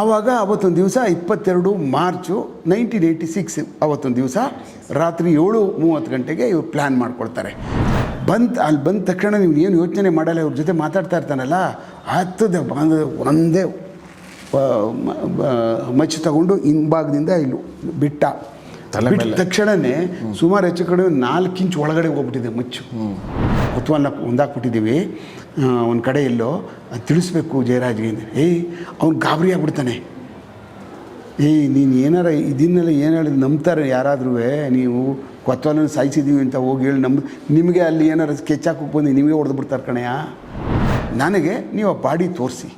ಆವಾಗ ಅವತ್ತೊಂದು ದಿವಸ ಇಪ್ಪತ್ತೆರಡು ಮಾರ್ಚು ನೈನ್ಟೀನ್ ಏಯ್ಟಿ ಸಿಕ್ಸ್ ಅವತ್ತೊಂದು ದಿವಸ ರಾತ್ರಿ ಏಳು ಮೂವತ್ತು ಗಂಟೆಗೆ ಇವ್ರು ಪ್ಲ್ಯಾನ್ ಮಾಡ್ಕೊಳ್ತಾರೆ. ಬಂತ ಅಲ್ಲಿ ಬಂದ ತಕ್ಷಣ ನೀವು ಏನು ಯೋಚನೆ ಮಾಡಲ್ಲ ಇವ್ರ ಜೊತೆ ಮಾತಾಡ್ತಾ ಇರ್ತಾನಲ್ಲ ಹತ್ತದ ಒಂದೇ ಮಚ್ಚು ತಗೊಂಡು ಹಿಂಭಾಗದಿಂದ ಇಲ್ಲಿ ಬಿಟ್ಟ. ಬಿಟ್ಟ ತಕ್ಷಣವೇ ಸುಮಾರು ಹೆಚ್ಚು ಕಡಿಮೆ ನಾಲ್ಕು ಇಂಚ್ ಒಳಗಡೆ ಹೋಗ್ಬಿಟ್ಟಿದೆ ಮಚ್ಚು. ಕುತ್ವನ್ನ ಒಂದಾಕ್ಬಿಟ್ಟಿದ್ದೀವಿ ಒಂದು ಕಡೆ ಎಲ್ಲೋ, ಅದು ತಿಳಿಸ್ಬೇಕು ಜಯರಾಜ್ಗೆ ಏಯ್, ಅವ್ನು ಗಾಬರಿ ಆಗ್ಬಿಡ್ತಾನೆ. ಏಯ್, ನೀನು ಏನಾರ ಇದನ್ನೆಲ್ಲ ಏನು ಹೇಳಿದ್ರು ನಂಬ್ತಾರೆ ಯಾರಾದ್ರೂ ನೀವು ಕೊತ್ತವನ್ನ ಸಾಯಿಸಿದ್ದೀವಿ ಅಂತ ಹೋಗಿ ಹೇಳಿ ನಮ್ಮ ನಿಮಗೆ ಅಲ್ಲಿ ಏನಾರು ಸ್ಕೆಚ್ ಹಾಕೋಕೆ ಬಂದು, ನಿಮಗೆ ಹೊಡೆದು ಬಿಡ್ತಾರೆ ಕಣಯ್ಯ ನನಗೆ ನೀವು ಆ ಬಾಡಿ ತೋರಿಸಿ.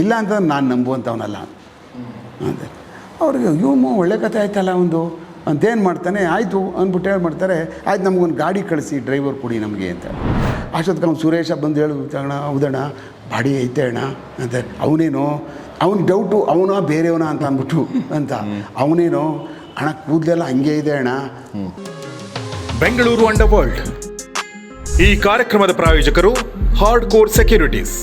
ಇಲ್ಲ ಅಂತಂದ್ರೆ ನಾನು ನಂಬುವಂಥವನಲ್ಲ ಅಂದರೆ ಅವ್ರಿಗೆ ಇವನು ಒಳ್ಳೆ ಕತೆ ಆಯ್ತಲ್ಲ ಒಂದು. ಅಂತೇನು ಮಾಡ್ತಾನೆ, ಆಯಿತು, ಅಂದ್ಬಿಟ್ಟು ಏನು ಮಾಡ್ತಾರೆ, ಆಯ್ತು, ನಮಗೊಂದು ಗಾಡಿ ಕಳಿಸಿ, ಡ್ರೈವರ್ ಕೊಡಿ ನಮಗೆ, ಅಂತ ಅವ್ನು ಸುರೇಶ ಬಂದು ಹೇಳು, ಅಣ್ಣ ಹೌದಣ್ಣ ಬಾಡಿ ಐತೆ ಅಣ್ಣ, ಅಂತ ಅವನೇನೋ, ಅವ್ನ ಡೌಟು ಅವನ, ಬೇರೆಯವನ ಅಂತ ಅಂದ್ಬಿಟ್ಟು, ಅಂತ. ಅವನೇನೋ, ಅಣ್ಣ, ಕೂದಲೆಲ್ಲ ಹಂಗೆ ಇದೆ ಅಣ್ಣ. ಬೆಂಗಳೂರು ಅಂಡರ್ ವರ್ಲ್ಡ್ ಈ ಕಾರ್ಯಕ್ರಮದ ಪ್ರಾಯೋಜಕರು ಹಾರ್ಡ್ ಕೋರ್ ಸೆಕ್ಯೂರಿಟೀಸ್.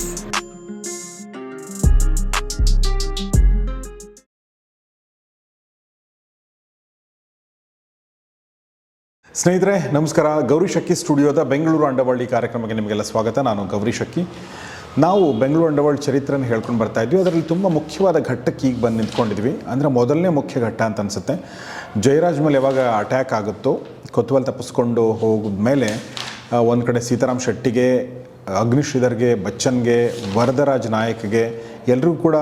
ಸ್ನೇಹಿತರೆ, ನಮಸ್ಕಾರ. ಗೌರಿ ಶಕ್ಕಿ ಸ್ಟುಡಿಯೋದ ಬೆಂಗಳೂರು ಅಂಡವಳ್ಳಿ ಕಾರ್ಯಕ್ರಮಕ್ಕೆ ನಿಮಗೆಲ್ಲ ಸ್ವಾಗತ. ನಾನು ಗೌರಿ ಶಕ್ಕಿ ನಾವು ಬೆಂಗಳೂರು ಅಂಡವಾಳ್ ಚರಿತ್ರೆನ ಹೇಳ್ಕೊಂಡು ಬರ್ತಾ ಇದ್ವಿ. ಅದರಲ್ಲಿ ತುಂಬ ಮುಖ್ಯವಾದ ಘಟ್ಟಕ್ಕೆ ಈಗ ಬಂದು ನಿಂತ್ಕೊಂಡಿದ್ವಿ. ಅಂದರೆ ಮೊದಲನೇ ಮುಖ್ಯ ಘಟ್ಟ ಅಂತ ಅನಿಸುತ್ತೆ. ಜಯರಾಜ್ ಮೇಲೆ ಯಾವಾಗ ಅಟ್ಯಾಕ್ ಆಗುತ್ತೋ, ಕೊತ್ವಾಲ್ ತಪ್ಪಿಸ್ಕೊಂಡು ಹೋಗಿದ ಮೇಲೆ ಒಂದು ಕಡೆ ಸೀತಾರಾಮ್ ಶೆಟ್ಟಿಗೆ ಅಗ್ನಿಶ್ರೀಧರ್ಗೆ ಬಚ್ಚನ್ಗೆ, ವರದರಾಜ್ ನಾಯಕ್ಗೆ, ಎಲ್ರಿಗೂ ಕೂಡ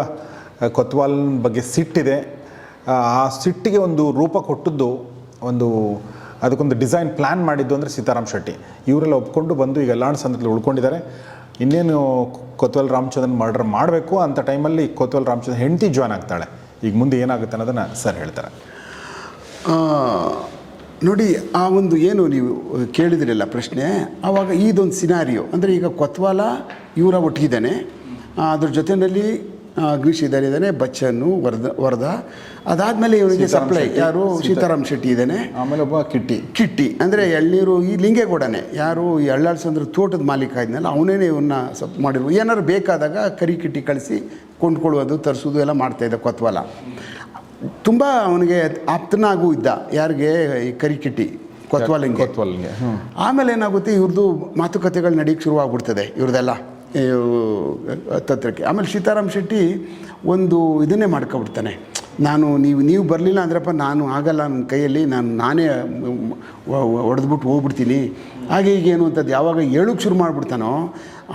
ಕೊತ್ವಾಲ್ ಬಗ್ಗೆ ಸಿಟ್ಟಿದೆ. ಆ ಸಿಟ್ಟಿಗೆ ಒಂದು ರೂಪ ಕೊಟ್ಟದ್ದು ಒಂದು ಅದಕ್ಕೊಂದು ಡಿಸೈನ್ ಪ್ಲ್ಯಾನ್ ಮಾಡಿದ್ದು ಅಂದರೆ ಸೀತಾರಾಮ್ ಶೆಟ್ಟಿ. ಇವರೆಲ್ಲ ಒಪ್ಕೊಂಡು ಬಂದು ಈಗ ಲಾಂಡ್ಸ್ ಸಂದರ್ಭದಲ್ಲಿ ಉಳ್ಕೊಂಡಿದ್ದಾರೆ. ಇನ್ನೇನು ಕೊತ್ವಲ್ ರಾಮಚಂದ್ರನ್ ಮರ್ಡರ್ ಮಾಡಬೇಕು ಅಂತ ಟೈಮಲ್ಲಿ ಕೊತ್ವಲ್ ರಾಮಚಂದ್ರನ್ ಹೆಂಡತಿ ಜಾಯ್ನ್ ಆಗ್ತಾಳೆ. ಈಗ ಮುಂದೆ ಏನಾಗುತ್ತೆ ಅನ್ನೋದನ್ನು ಸರ್ ಹೇಳ್ತಾರೆ. ನೋಡಿ, ಆ ಒಂದು ಏನು ನೀವು ಕೇಳಿದಿರಲ್ಲ ಪ್ರಶ್ನೆ? ಆವಾಗ ಇದೊಂದು ಸಿನಾರಿಯೋ ಅಂದರೆ ಈಗ ಕೊತ್ವಾಲ ಇವರ ಒಟ್ಟಿಗಿದ್ದಾನೆ. ಅದ್ರ ಜೊತೆಯಲ್ಲಿ ಅಗ್ನಿಶಿಧರ್ ಇದ್ದಾನೆ ಬಚ್ಚನ್ನು ವರ್ದ ವರದ ಅದಾದಮೇಲೆ ಇವನಿಗೆ ಸಪ್ಲೈ ಯಾರು? ಸೀತಾ- ಸೀತಾರಾಮ್ ಶೆಟ್ಟಿ ಇದ್ದಾನೆ ಆಮೇಲೆ ಒಬ್ಬ ಕಿಟ್ಟಿ. ಕಿಟ್ಟಿ. ಅಂದರೆ ಎಳ್ನೀರು ಈ ಲಿಂಗೇಗೌಡನೇ. ಯಾರು ಈ ಅಳ್ಳಾಳ್ಸಂದ್ರ ತೋಟದ ಮಾಲೀಕ ಇದ್ನಲ್ಲ ಅವನೇನೆ ಇವನ್ನ ಸಪ್ ಮಾಡಿರು ಏನಾರು ಬೇಕಾದಾಗ ಕರಿ ಕಿಟ್ಟಿ ಕಳಿಸಿ ಕೊಂಡ್ಕೊಳ್ಳೋದು ತರಿಸೋದು ಎಲ್ಲ ಮಾಡ್ತಾಯಿದ್ದ ಕೊತ್ವಾಲ. ತುಂಬ ಅವನಿಗೆ ಆಪ್ತನಾಗೂ ಇದ್ದ ಯಾರಿಗೆ? ಈ ಕರಿ ಕಿಟ್ಟಿ ಕೊತ್ವಾಲಿಂಗೆ. ಕೊತ್ವಾಲ್ಗೆ ಆಮೇಲೆ ಏನಾಗುತ್ತೆ ಇವ್ರದ್ದು ಮಾತುಕತೆಗಳು ನಡೀಕ್ಕೆ ಶುರುವಾಗ್ಬಿಡ್ತದೆ ಇವ್ರದ್ದೆಲ್ಲ ತತ್ರಕ್ಕೆ. ಆಮೇಲೆ ಸೀತಾರಾಮ್ ಶೆಟ್ಟಿ ಒಂದು ಇದನ್ನೇ ಮಾಡ್ಕೊಬಿಡ್ತಾನೆ. ನಾನು ನೀವು ನೀವು ಬರಲಿಲ್ಲ ಅಂದ್ರಪ್ಪ ನಾನು ಆಗಲ್ಲ ನನ್ನ ಕೈಯಲ್ಲಿ, ನಾನು ನಾನೇ ಹೊಡೆದ್ಬಿಟ್ಟು ಹೋಗ್ಬಿಡ್ತೀನಿ. ಹಾಗೆ ಈಗ ಏನು ಅಂತದ್ದು ಯಾವಾಗ ಹೇಳೋಕ್ಕೆ ಶುರು ಮಾಡಿಬಿಡ್ತಾನೋ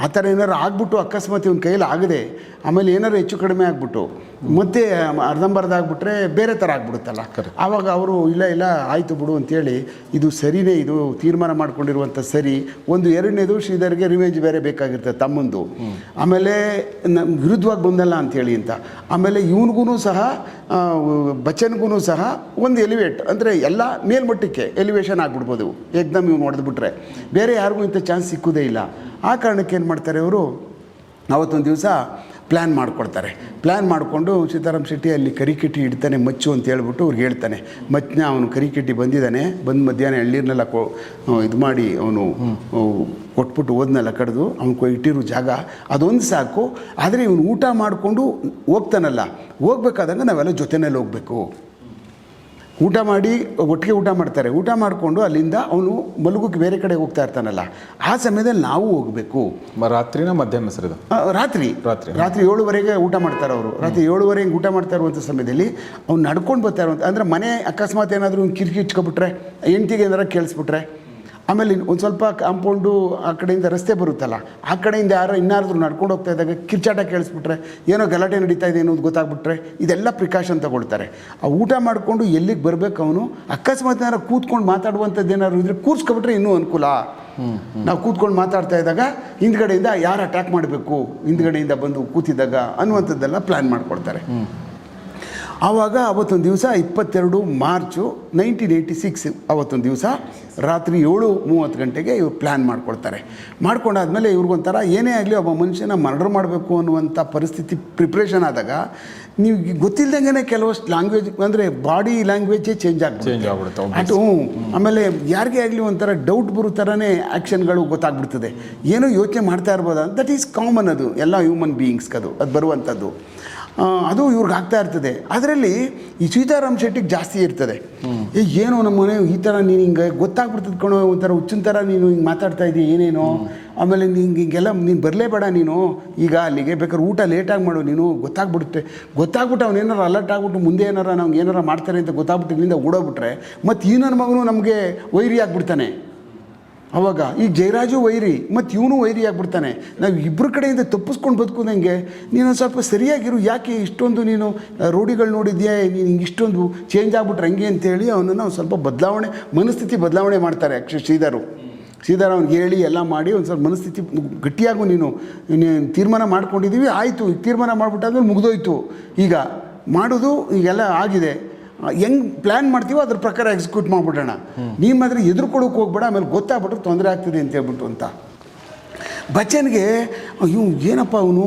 ಆ ಥರ ಏನಾರು ಆಗ್ಬಿಟ್ಟು ಅಕಸ್ಮಾತ್ ಇವನ ಕೈಯಲ್ಲಿ ಆಗದೆ ಆಮೇಲೆ ಏನಾರು ಹೆಚ್ಚು ಕಡಿಮೆ ಆಗ್ಬಿಟ್ಟು ಮತ್ತೆ ಅರ್ಧಂಬರ್ಧ ಆಗ್ಬಿಟ್ರೆ ಬೇರೆ ಥರ ಆಗ್ಬಿಡುತ್ತಲ್ಲ. ಆವಾಗ ಅವರು ಇಲ್ಲ ಇಲ್ಲ ಆಯಿತು ಬಿಡು ಅಂತೇಳಿ ಇದು ಸರಿನೇ ಇದು ತೀರ್ಮಾನ ಮಾಡ್ಕೊಂಡಿರುವಂಥ ಸರಿ ಒಂದು ಎರಡನೇದು ಶ್ರೀಧರ್ಗೆ ರಿವೆಂಜ್ ಬೇರೆ ಬೇಕಾಗಿರ್ತದೆ ತಮ್ಮಂದು. ಆಮೇಲೆ ನಮ್ಮ ವಿರುದ್ಧವಾಗಿ ಬಂದಲ್ಲ ಅಂತೇಳಿ ಅಂತ. ಆಮೇಲೆ ಇವನಿಗೂ ಸಹ ಬಚ್ಚನ್ಗೂ ಸಹ ಒಂದು ಎಲಿವೇಟ್ ಅಂದರೆ ಎಲ್ಲ ಮೇಲ್ಮಟ್ಟಕ್ಕೆ ಎಲಿವೇಷನ್ ಆಗಿಬಿಡ್ಬೋದು. ಏಕ್ದಮ್ ಇವ್ನು ಹೊಡೆದ್ಬಿಟ್ರೆ. ಬೇರೆ ಯಾರಿಗೂ ಇಂಥ ಚಾನ್ಸ್ ಸಿಕ್ಕೋದೇ ಇಲ್ಲ. ಆ ಕಾರಣಕ್ಕೆ ಏನು ಮಾಡ್ತಾರೆ ಅವರು ಅವತ್ತೊಂದು ದಿವಸ ಪ್ಲ್ಯಾನ್ ಮಾಡ್ಕೊಡ್ತಾರೆ. ಪ್ಲ್ಯಾನ್ ಮಾಡಿಕೊಂಡು ಸೀತಾರಾಮ್ ಶೆಟ್ಟಿ ಅಲ್ಲಿ ಕರಿಕಿಟ್ಟಿ ಇಡ್ತಾನೆ, ಮಚ್ಚು ಅಂತ ಹೇಳ್ಬಿಟ್ಟು ಅವ್ರಿಗೆ ಹೇಳ್ತಾನೆ. ಮಚ್ಚನ ಅವನು ಕರಿಕಿಟ್ಟಿ ಬಂದಿದ್ದಾನೆ, ಬಂದು ಮಧ್ಯಾಹ್ನ ಎಳ್ಳೀರ್ನೆಲ್ಲ ಕೊ ಇದು ಮಾಡಿ ಅವನು ಕೊಟ್ಬಿಟ್ಟು ಹೋದ್ನೆಲ್ಲ ಕಡಿದು, ಅವ್ನು ಇಟ್ಟಿರೋ ಜಾಗ, ಅದೊಂದು ಸಾಕು. ಆದರೆ ಇವನು ಊಟ ಮಾಡಿಕೊಂಡು ಹೋಗ್ತಾನಲ್ಲ. ಹೋಗ್ಬೇಕಾದಾಗ ನಾವೆಲ್ಲ ಜೊತೆನಲ್ಲಿ ಹೋಗಬೇಕು. ಊಟ ಮಾಡಿ ಒಟ್ಟಿಗೆ ಊಟ ಮಾಡ್ತಾರೆ. ಊಟ ಮಾಡಿಕೊಂಡು ಅಲ್ಲಿಂದ ಅವನು ಮಲಗೋಕ್ಕೆ ಬೇರೆ ಕಡೆ ಹೋಗ್ತಾ ಇರ್ತಾನಲ್ಲ. ಆ ಸಮಯದಲ್ಲಿ ನಾವು ಹೋಗಬೇಕು. ರಾತ್ರಿನ ಮಧ್ಯಾಹ್ನ ಸರಿದ ರಾತ್ರಿ. ರಾತ್ರಿ. ರಾತ್ರಿ ಏಳುವರೆಗೆ ಊಟ ಮಾಡ್ತಾರೆ ಅವರು. ರಾತ್ರಿ ಏಳುವರೆಗೆ ಊಟ ಮಾಡ್ತಾ ಇರುವಂಥ ಸಮಯದಲ್ಲಿ ಅವ್ನು ನಡ್ಕೊಂಡು ಬರ್ತಾ ಇರುವಂಥ ಅಂದರೆ ಮನೆ ಅಕಸ್ಮಾತ್ ಏನಾದರೂ ಒಂದು ಕಿರಿಕಿ ಇಚ್ಕೊಬಿಟ್ರೆ ಹೆಂಡ್ತಿಗೆ ಏನಾರ ಕೇಳಿಸ್ಬಿಟ್ರೆ ಆಮೇಲೆ ಒಂದು ಸ್ವಲ್ಪ ಕಾಂಪೌಂಡು ಆ ಕಡೆಯಿಂದ ರಸ್ತೆ ಬರುತ್ತಲ್ಲ ಆ ಕಡೆಯಿಂದ ಯಾರೋ ಇನ್ನಾರಾದ್ರೂ ನಡ್ಕೊಂಡು ಹೋಗ್ತಾ ಇದ್ದಾಗ ಕಿರ್ಚಾಟ ಕೇಳಿಸ್ಬಿಟ್ರೆ ಏನೋ ಗಲಾಟೆ ನಡೀತಾ ಇದೆ ಅನ್ನೋದು ಗೊತ್ತಾಗ್ಬಿಟ್ರೆ ಇದೆಲ್ಲ ಪ್ರಿಕಾಷನ್ ತಗೊಳ್ತಾರೆ. ಆ ಊಟ ಮಾಡಿಕೊಂಡು ಎಲ್ಲಿಗೆ ಬರಬೇಕು ಅವನು? ಅಕಸ್ಮಾತ್ ಏನಾರು ಕೂತ್ಕೊಂಡು ಮಾತಾಡುವಂಥದ್ದು ಏನಾದ್ರು ಇದ್ರೆ ಕೂರ್ಸ್ಕೊಬಿಟ್ರೆ ಇನ್ನೂ ಅನುಕೂಲ. ನಾವು ಕೂತ್ಕೊಂಡು ಮಾತಾಡ್ತಾ ಇದ್ದಾಗ ಹಿಂದ್ಗಡೆಯಿಂದ ಯಾರು ಅಟ್ಯಾಕ್ ಮಾಡಬೇಕು ಹಿಂದ್ಗಡೆಯಿಂದ ಬಂದು ಕೂತಿದ್ದಾಗ ಅನ್ನುವಂಥದ್ದೆಲ್ಲ ಪ್ಲ್ಯಾನ್ ಮಾಡ್ಕೊಡ್ತಾರೆ. ಆವಾಗ ಅವತ್ತೊಂದು ದಿವಸ ಇಪ್ಪತ್ತೆರಡು ಮಾರ್ಚು ನೈನ್ಟೀನ್ ಏಯ್ಟಿ ಸಿಕ್ಸ್ ಅವತ್ತೊಂದು ದಿವಸ ರಾತ್ರಿ ಏಳು ಮೂವತ್ತು ಗಂಟೆಗೆ ಇವ್ರು ಪ್ಲ್ಯಾನ್ ಮಾಡ್ಕೊಳ್ತಾರೆ. ಮಾಡ್ಕೊಂಡಾದ್ಮೇಲೆ ಇವ್ರಿಗೊಂಥರ ಏನೇ ಆಗಲಿ ಒಬ್ಬ ಮನುಷ್ಯನ ಮರ್ಡರ್ ಮಾಡಬೇಕು ಅನ್ನುವಂಥ ಪರಿಸ್ಥಿತಿ ಪ್ರಿಪ್ರೇಷನ್ ಆದಾಗ ನೀವು ಗೊತ್ತಿಲ್ಲದಂಗೆ ಕೆಲವಷ್ಟು ಲ್ಯಾಂಗ್ವೇಜ್ ಅಂದರೆ ಬಾಡಿ ಲ್ಯಾಂಗ್ವೇಜೇ ಚೇಂಜ್ ಆಗ್ಬಿಡುತ್ತೆ. ಚೇಂಜ್ ಆಗ್ಬಿಡುತ್ತೆ. ಅದು ಆಮೇಲೆ ಯಾರಿಗೇ ಆಗಲಿ ಒಂಥರ ಡೌಟ್ ಬರೋ ಥರನೇ ಆ್ಯಕ್ಷನ್ಗಳು ಗೊತ್ತಾಗ್ಬಿಡ್ತದೆ. ಏನೋ ಯೋಚನೆ ಮಾಡ್ತಾ ಇರ್ಬೋದಾ? ದಟ್ ಈಸ್ ಕಾಮನ್ ಅದು. ಎಲ್ಲ ಹ್ಯೂಮನ್ ಬೀಯಿಂಗ್ಸ್ಗೆ ಅದು. ಅದು ಬರುವಂಥದ್ದು. ಅದು ಇವ್ರಿಗೆ ಆಗ್ತಾ ಇರ್ತದೆ. ಅದರಲ್ಲಿ ಈ ಸೀತಾರಾಮ್ ಶೆಟ್ಟಿಗೆ ಜಾಸ್ತಿ ಇರ್ತದೆ. ಏ, ಏನೋ ನಮ್ಮ ಮನೆ ಈ ಥರ ನೀನು ಹಿಂಗೆ ಗೊತ್ತಾಗ್ಬಿಡ್ತದೆ ಕಣೋ, ಒಂಥರ ಹುಚ್ಚಿನ ಥರ ನೀನು ಹಿಂಗೆ ಮಾತಾಡ್ತಾ ಇದ್ದೀಯ ಏನೇನೋ. ಆಮೇಲೆ ನಿಂಗೆ ಹಿಂಗೆಲ್ಲ ನೀನು ಬರಲೇಬೇಡ ನೀನು. ಈಗ ಅಲ್ಲಿಗೆ ಬೇಕಾದ್ರೆ ಊಟ ಲೇಟಾಗಿ ಮಾಡು, ನೀನು ಗೊತ್ತಾಗ್ಬಿಡುತ್ತೆ. ಗೊತ್ತಾಗ್ಬಿಟ್ಟು ಅವ್ನು ಅಲರ್ಟ್ ಆಗ್ಬಿಟ್ಟು ಮುಂದೆ ಏನಾರ ನಾವು ಏನಾರು ಮಾಡ್ತಾರೆ ಅಂತ ಗೊತ್ತಾಗ್ಬಿಟ್ಟು ಇಲ್ಲಿಂದ ಓಡೋಗ್ಬಿಟ್ರೆ ಮತ್ತು ಈ ನನ್ನ ಮಗನು ನಮಗೆ ವೈರಿ ಆಗ್ಬಿಡ್ತಾನೆ. ಅವಾಗ ಈ ಜಯರಾಜು ವೈರಿ ಮತ್ತು ಇವನು ವೈರಿ ಆಗಿಬಿಡ್ತಾನೆ. ನಾವು ಇಬ್ಬರ ಕಡೆಯಿಂದ ತಪ್ಪಿಸ್ಕೊಂಡು ಬದುಕೋದಂಗೆ ನೀನು ಸ್ವಲ್ಪ ಸರಿಯಾಗಿರು, ಯಾಕೆ ಇಷ್ಟೊಂದು ನೀನು ರೂಢಿಗಳು ನೋಡಿದ್ಯಾ? ನೀನು ಹಿಂಗೆ ಇಷ್ಟೊಂದು ಚೇಂಜ್ ಆಗಿಬಿಟ್ರೆ ಹಂಗೆ ಅಂತೇಳಿ ಅವನನ್ನು ಒಂದು ಸ್ವಲ್ಪ ಬದಲಾವಣೆ, ಮನಸ್ಥಿತಿ ಬದಲಾವಣೆ ಮಾಡ್ತಾರೆ ಅಕ್ಷ, ಶ್ರೀಧರು. ಸೀದಾರ ಅವ್ನಿಗೆ ಹೇಳಿ ಎಲ್ಲ ಮಾಡಿ ಒಂದು ಸ್ವಲ್ಪ ಮನಸ್ಥಿತಿ ಗಟ್ಟಿಯಾಗೂ ನೀನು. ನೀನು ತೀರ್ಮಾನ ಮಾಡ್ಕೊಂಡಿದ್ದೀವಿ ಆಯಿತು ತೀರ್ಮಾನ ಮಾಡಿಬಿಟ್ಟಾದ್ಮೇಲೆ ಮುಗಿದೋಯ್ತು. ಈಗ ಮಾಡೋದು ಈಗೆಲ್ಲ ಆಗಿದೆ. ಹೆಂಗೆ ಪ್ಲ್ಯಾನ್ ಮಾಡ್ತೀವೋ ಅದ್ರ ಪ್ರಕಾರ ಎಕ್ಸಿಕ್ಯೂಟ್ ಮಾಡ್ಬಿಡೋಣ. ನೀವು ಮಾತ್ರ ಎದುರ್ಕೊಳಕ್ಕೆ ಹೋಗ್ಬೇಡ, ಆಮೇಲೆ ಗೊತ್ತಾಗ್ಬಿಟ್ರೆ ತೊಂದರೆ ಆಗ್ತದೆ ಅಂತ ಹೇಳ್ಬಿಟ್ಟು ಅಂತ. ಬಚ್ಚನ್ಗೆ ಇವ್ ಏನಪ್ಪ ಅವನು,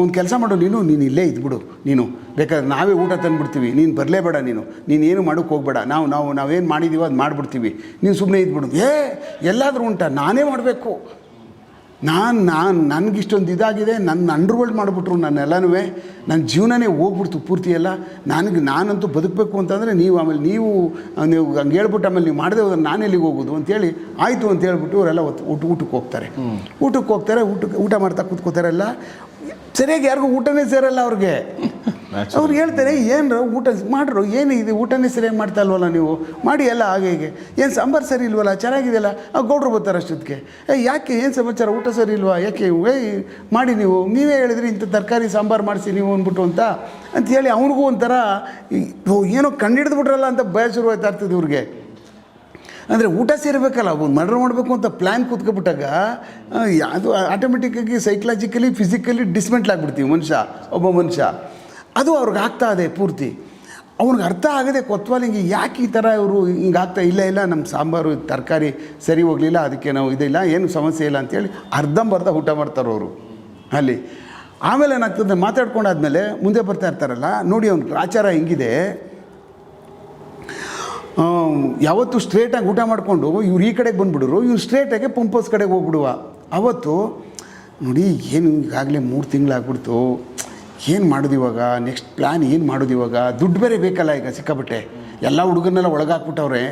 ಒಂದು ಕೆಲಸ ಮಾಡು, ನೀನು ನೀನು ಇಲ್ಲೇ ಇದ್ಬಿಡು ನೀನು. ಬೇಕಾದ್ರೆ ನಾವೇ ಊಟ ತಂದುಬಿಡ್ತೀವಿ, ನೀನು ಬರಲೇಬೇಡ ನೀನು. ನೀನು ಏನು ಮಾಡೋಕ್ಕೆ ಹೋಗ್ಬೇಡ, ನಾವು ನಾವು, ನಾವೇನು ಮಾಡಿದ್ದೀವೋ ಅದು ಮಾಡಿಬಿಡ್ತೀವಿ. ನೀನು ಸುಮ್ಮನೆ ಇದ್ಬಿಡು ಏ, ಎಲ್ಲಾದರೂ ಉಂಟ, ನಾನೇ ಮಾಡಬೇಕು. ನಾನು ನಾನು ನನಗಿಷ್ಟೊಂದು ಇದಾಗಿದೆ ನನ್ನ ಅಂಡರ್ವರ್ಲ್ಡ್ ಮಾಡಿಬಿಟ್ರು ನನ್ನೆಲ್ಲನೂ ನನ್ನ ಜೀವನನೇ ಹೋಗ್ಬಿಡ್ತು ಪೂರ್ತಿ ಎಲ್ಲ. ನನಗೆ ನಾನಂತೂ ಬದುಕಬೇಕು ಅಂತಂದರೆ ನೀವು ಆಮೇಲೆ ನೀವು ನೀವು ಹಂಗೆ ಹೇಳ್ಬಿಟ್ಟು ಆಮೇಲೆ ನೀವು ಮಾಡದೆ ಹೋದ್ರೆ ನಾನು ಎಲ್ಲಿಗೆ ಹೋಗೋದು ಅಂತೇಳಿ ಆಯಿತು ಅಂತ ಹೇಳ್ಬಿಟ್ಟು ಅವರೆಲ್ಲ ಒತ್ತು ಊಟ ಊಟಕ್ಕೆ ಹೋಗ್ತಾರೆ. ಊಟಕ್ಕೆ ಹೋಗ್ತಾರೆ ಊಟಕ್ಕೆ ಊಟ ಮಾಡ್ತಾ ಕೂತ್ಕೋತಾರೆ ಎಲ್ಲ ಸರಿಯಾಗಿ ಯಾರಿಗೂ ಊಟನೇ ಸೇರಲ್ಲ ಅವ್ರಿಗೆ. ಅವ್ರು ಹೇಳ್ತಾರೆ ಏನು ಊಟ ಮಾಡ್ರು ಏನು ಇದು ಊಟನೇ ಸರಿಯಾಗಿ ಮಾಡ್ತಾ ಇಲ್ವಲ್ಲ ನೀವು? ಮಾಡಿ ಎಲ್ಲ ಹಾಗೆ ಹೀಗೆ. ಏನು ಸಾಂಬಾರು ಸರಿ ಇಲ್ವಲ್ಲ? ಚೆನ್ನಾಗಿದೆಯಲ್ಲ? ಆ ಗೌಡ್ರು ಬರ್ತಾರೆ ಅಷ್ಟೊತ್ತಿಗೆ. ಏ ಯಾಕೆ? ಏನು ಸಮಾಚಾರ? ಊಟ ಸರಿ ಇಲ್ವಾ? ಯಾಕೆ? ಏ ಮಾಡಿ ನೀವು. ನೀವೇ ಹೇಳಿದ್ರಿ ಇಂಥ ತರಕಾರಿ ಸಾಂಬಾರು ಮಾಡಿಸಿ ನೀವು ಅಂದ್ಬಿಟ್ಟು ಅಂತ. ಅಂತ ಹೇಳಿ ಅವನಿಗೂ ಒಂಥರ ಏನೋ ಕಂಡಿಡಿದ್ಬಿಟ್ರಲ್ಲ ಅಂತ ಭಯ ಶುರುವಾಯ್ತಾ ಇರ್ತದೆ ಇವ್ರಿಗೆ. ಅಂದರೆ ಊಟ ಸೇರಬೇಕಲ್ಲ ಒಂದು ಮರ್ಡರ್ ಮಾಡಬೇಕು ಅಂತ ಪ್ಲ್ಯಾನ್ ಕೂತ್ಕೊಬಿಟ್ಟಾಗ ಯಾವುದು ಅದು ಆಟೋಮೆಟಿಕ್ಕಾಗಿ ಸೈಕಲಾಜಿಕಲಿ ಫಿಸಿಕಲಿ ಡಿಸ್ಮೆಂಟ್ಲ್ ಆಗಿಬಿಡ್ತೀವಿ ಮನುಷ್ಯ ಒಬ್ಬ ಮನುಷ್ಯ. ಅದು ಅವ್ರಿಗೆ ಆಗ್ತಾ ಇದೆ ಪೂರ್ತಿ. ಅವ್ನಿಗೆ ಅರ್ಥ ಆಗದೆ ಕೊತ್ವಾಲಿಂಗಿ ಯಾಕೆ ಈ ಥರ ಇವರು ಹಿಂಗೆ ಆಗ್ತಾ ಇಲ್ಲ ಇಲ್ಲ ನಮ್ಮ ಸಾಂಬಾರು, ತರಕಾರಿ ಸರಿ ಹೋಗಲಿಲ್ಲ, ಅದಕ್ಕೆ ನಾವು ಇದಿಲ್ಲ, ಏನು ಸಮಸ್ಯೆ ಇಲ್ಲ ಅಂತೇಳಿ ಅರ್ಧಂಬರ್ಧ ಊಟ ಮಾಡ್ತಾರೆ ಅವರು ಅಲ್ಲಿ. ಆಮೇಲೆ ಏನಾಗ್ತದೆ, ಮಾತಾಡ್ಕೊಂಡಾದ್ಮೇಲೆ ಮುಂದೆ ಬರ್ತಾ ಇರ್ತಾರಲ್ಲ, ನೋಡಿ ಅವ್ನ ಆಚಾರ ಹೆಂಗಿದೆ. ಯಾವತ್ತು ಸ್ಟ್ರೇಟಾಗಿ ಊಟ ಮಾಡಿಕೊಂಡು ಇವ್ರು ಈ ಕಡೆಗೆ ಬಂದುಬಿಡೋರು, ಇವ್ರು ಸ್ಟ್ರೇಟಾಗಿ ಪಂಪೋಸ್ ಕಡೆಗೆ ಹೋಗ್ಬಿಡುವ. ಅವತ್ತು ನೋಡಿ ಏನು ಈಗಾಗಲೇ ಮೂರು ತಿಂಗಳಾಗ್ಬಿಡ್ತು. ಏನು ಮಾಡೋದು ಇವಾಗ? ನೆಕ್ಸ್ಟ್ ಪ್ಲ್ಯಾನ್ ಏನು ಮಾಡೋದು ಇವಾಗ? ದುಡ್ಡು ಬೇರೆ ಬೇಕಲ್ಲ ಈಗ ಸಿಕ್ಕಾಬಿಟ್ಟೆ ಎಲ್ಲ ಹುಡುಗನ್ನೆಲ್ಲ ಒಳಗಾಕ್ಬಿಟ್ಟವ್ರೆ.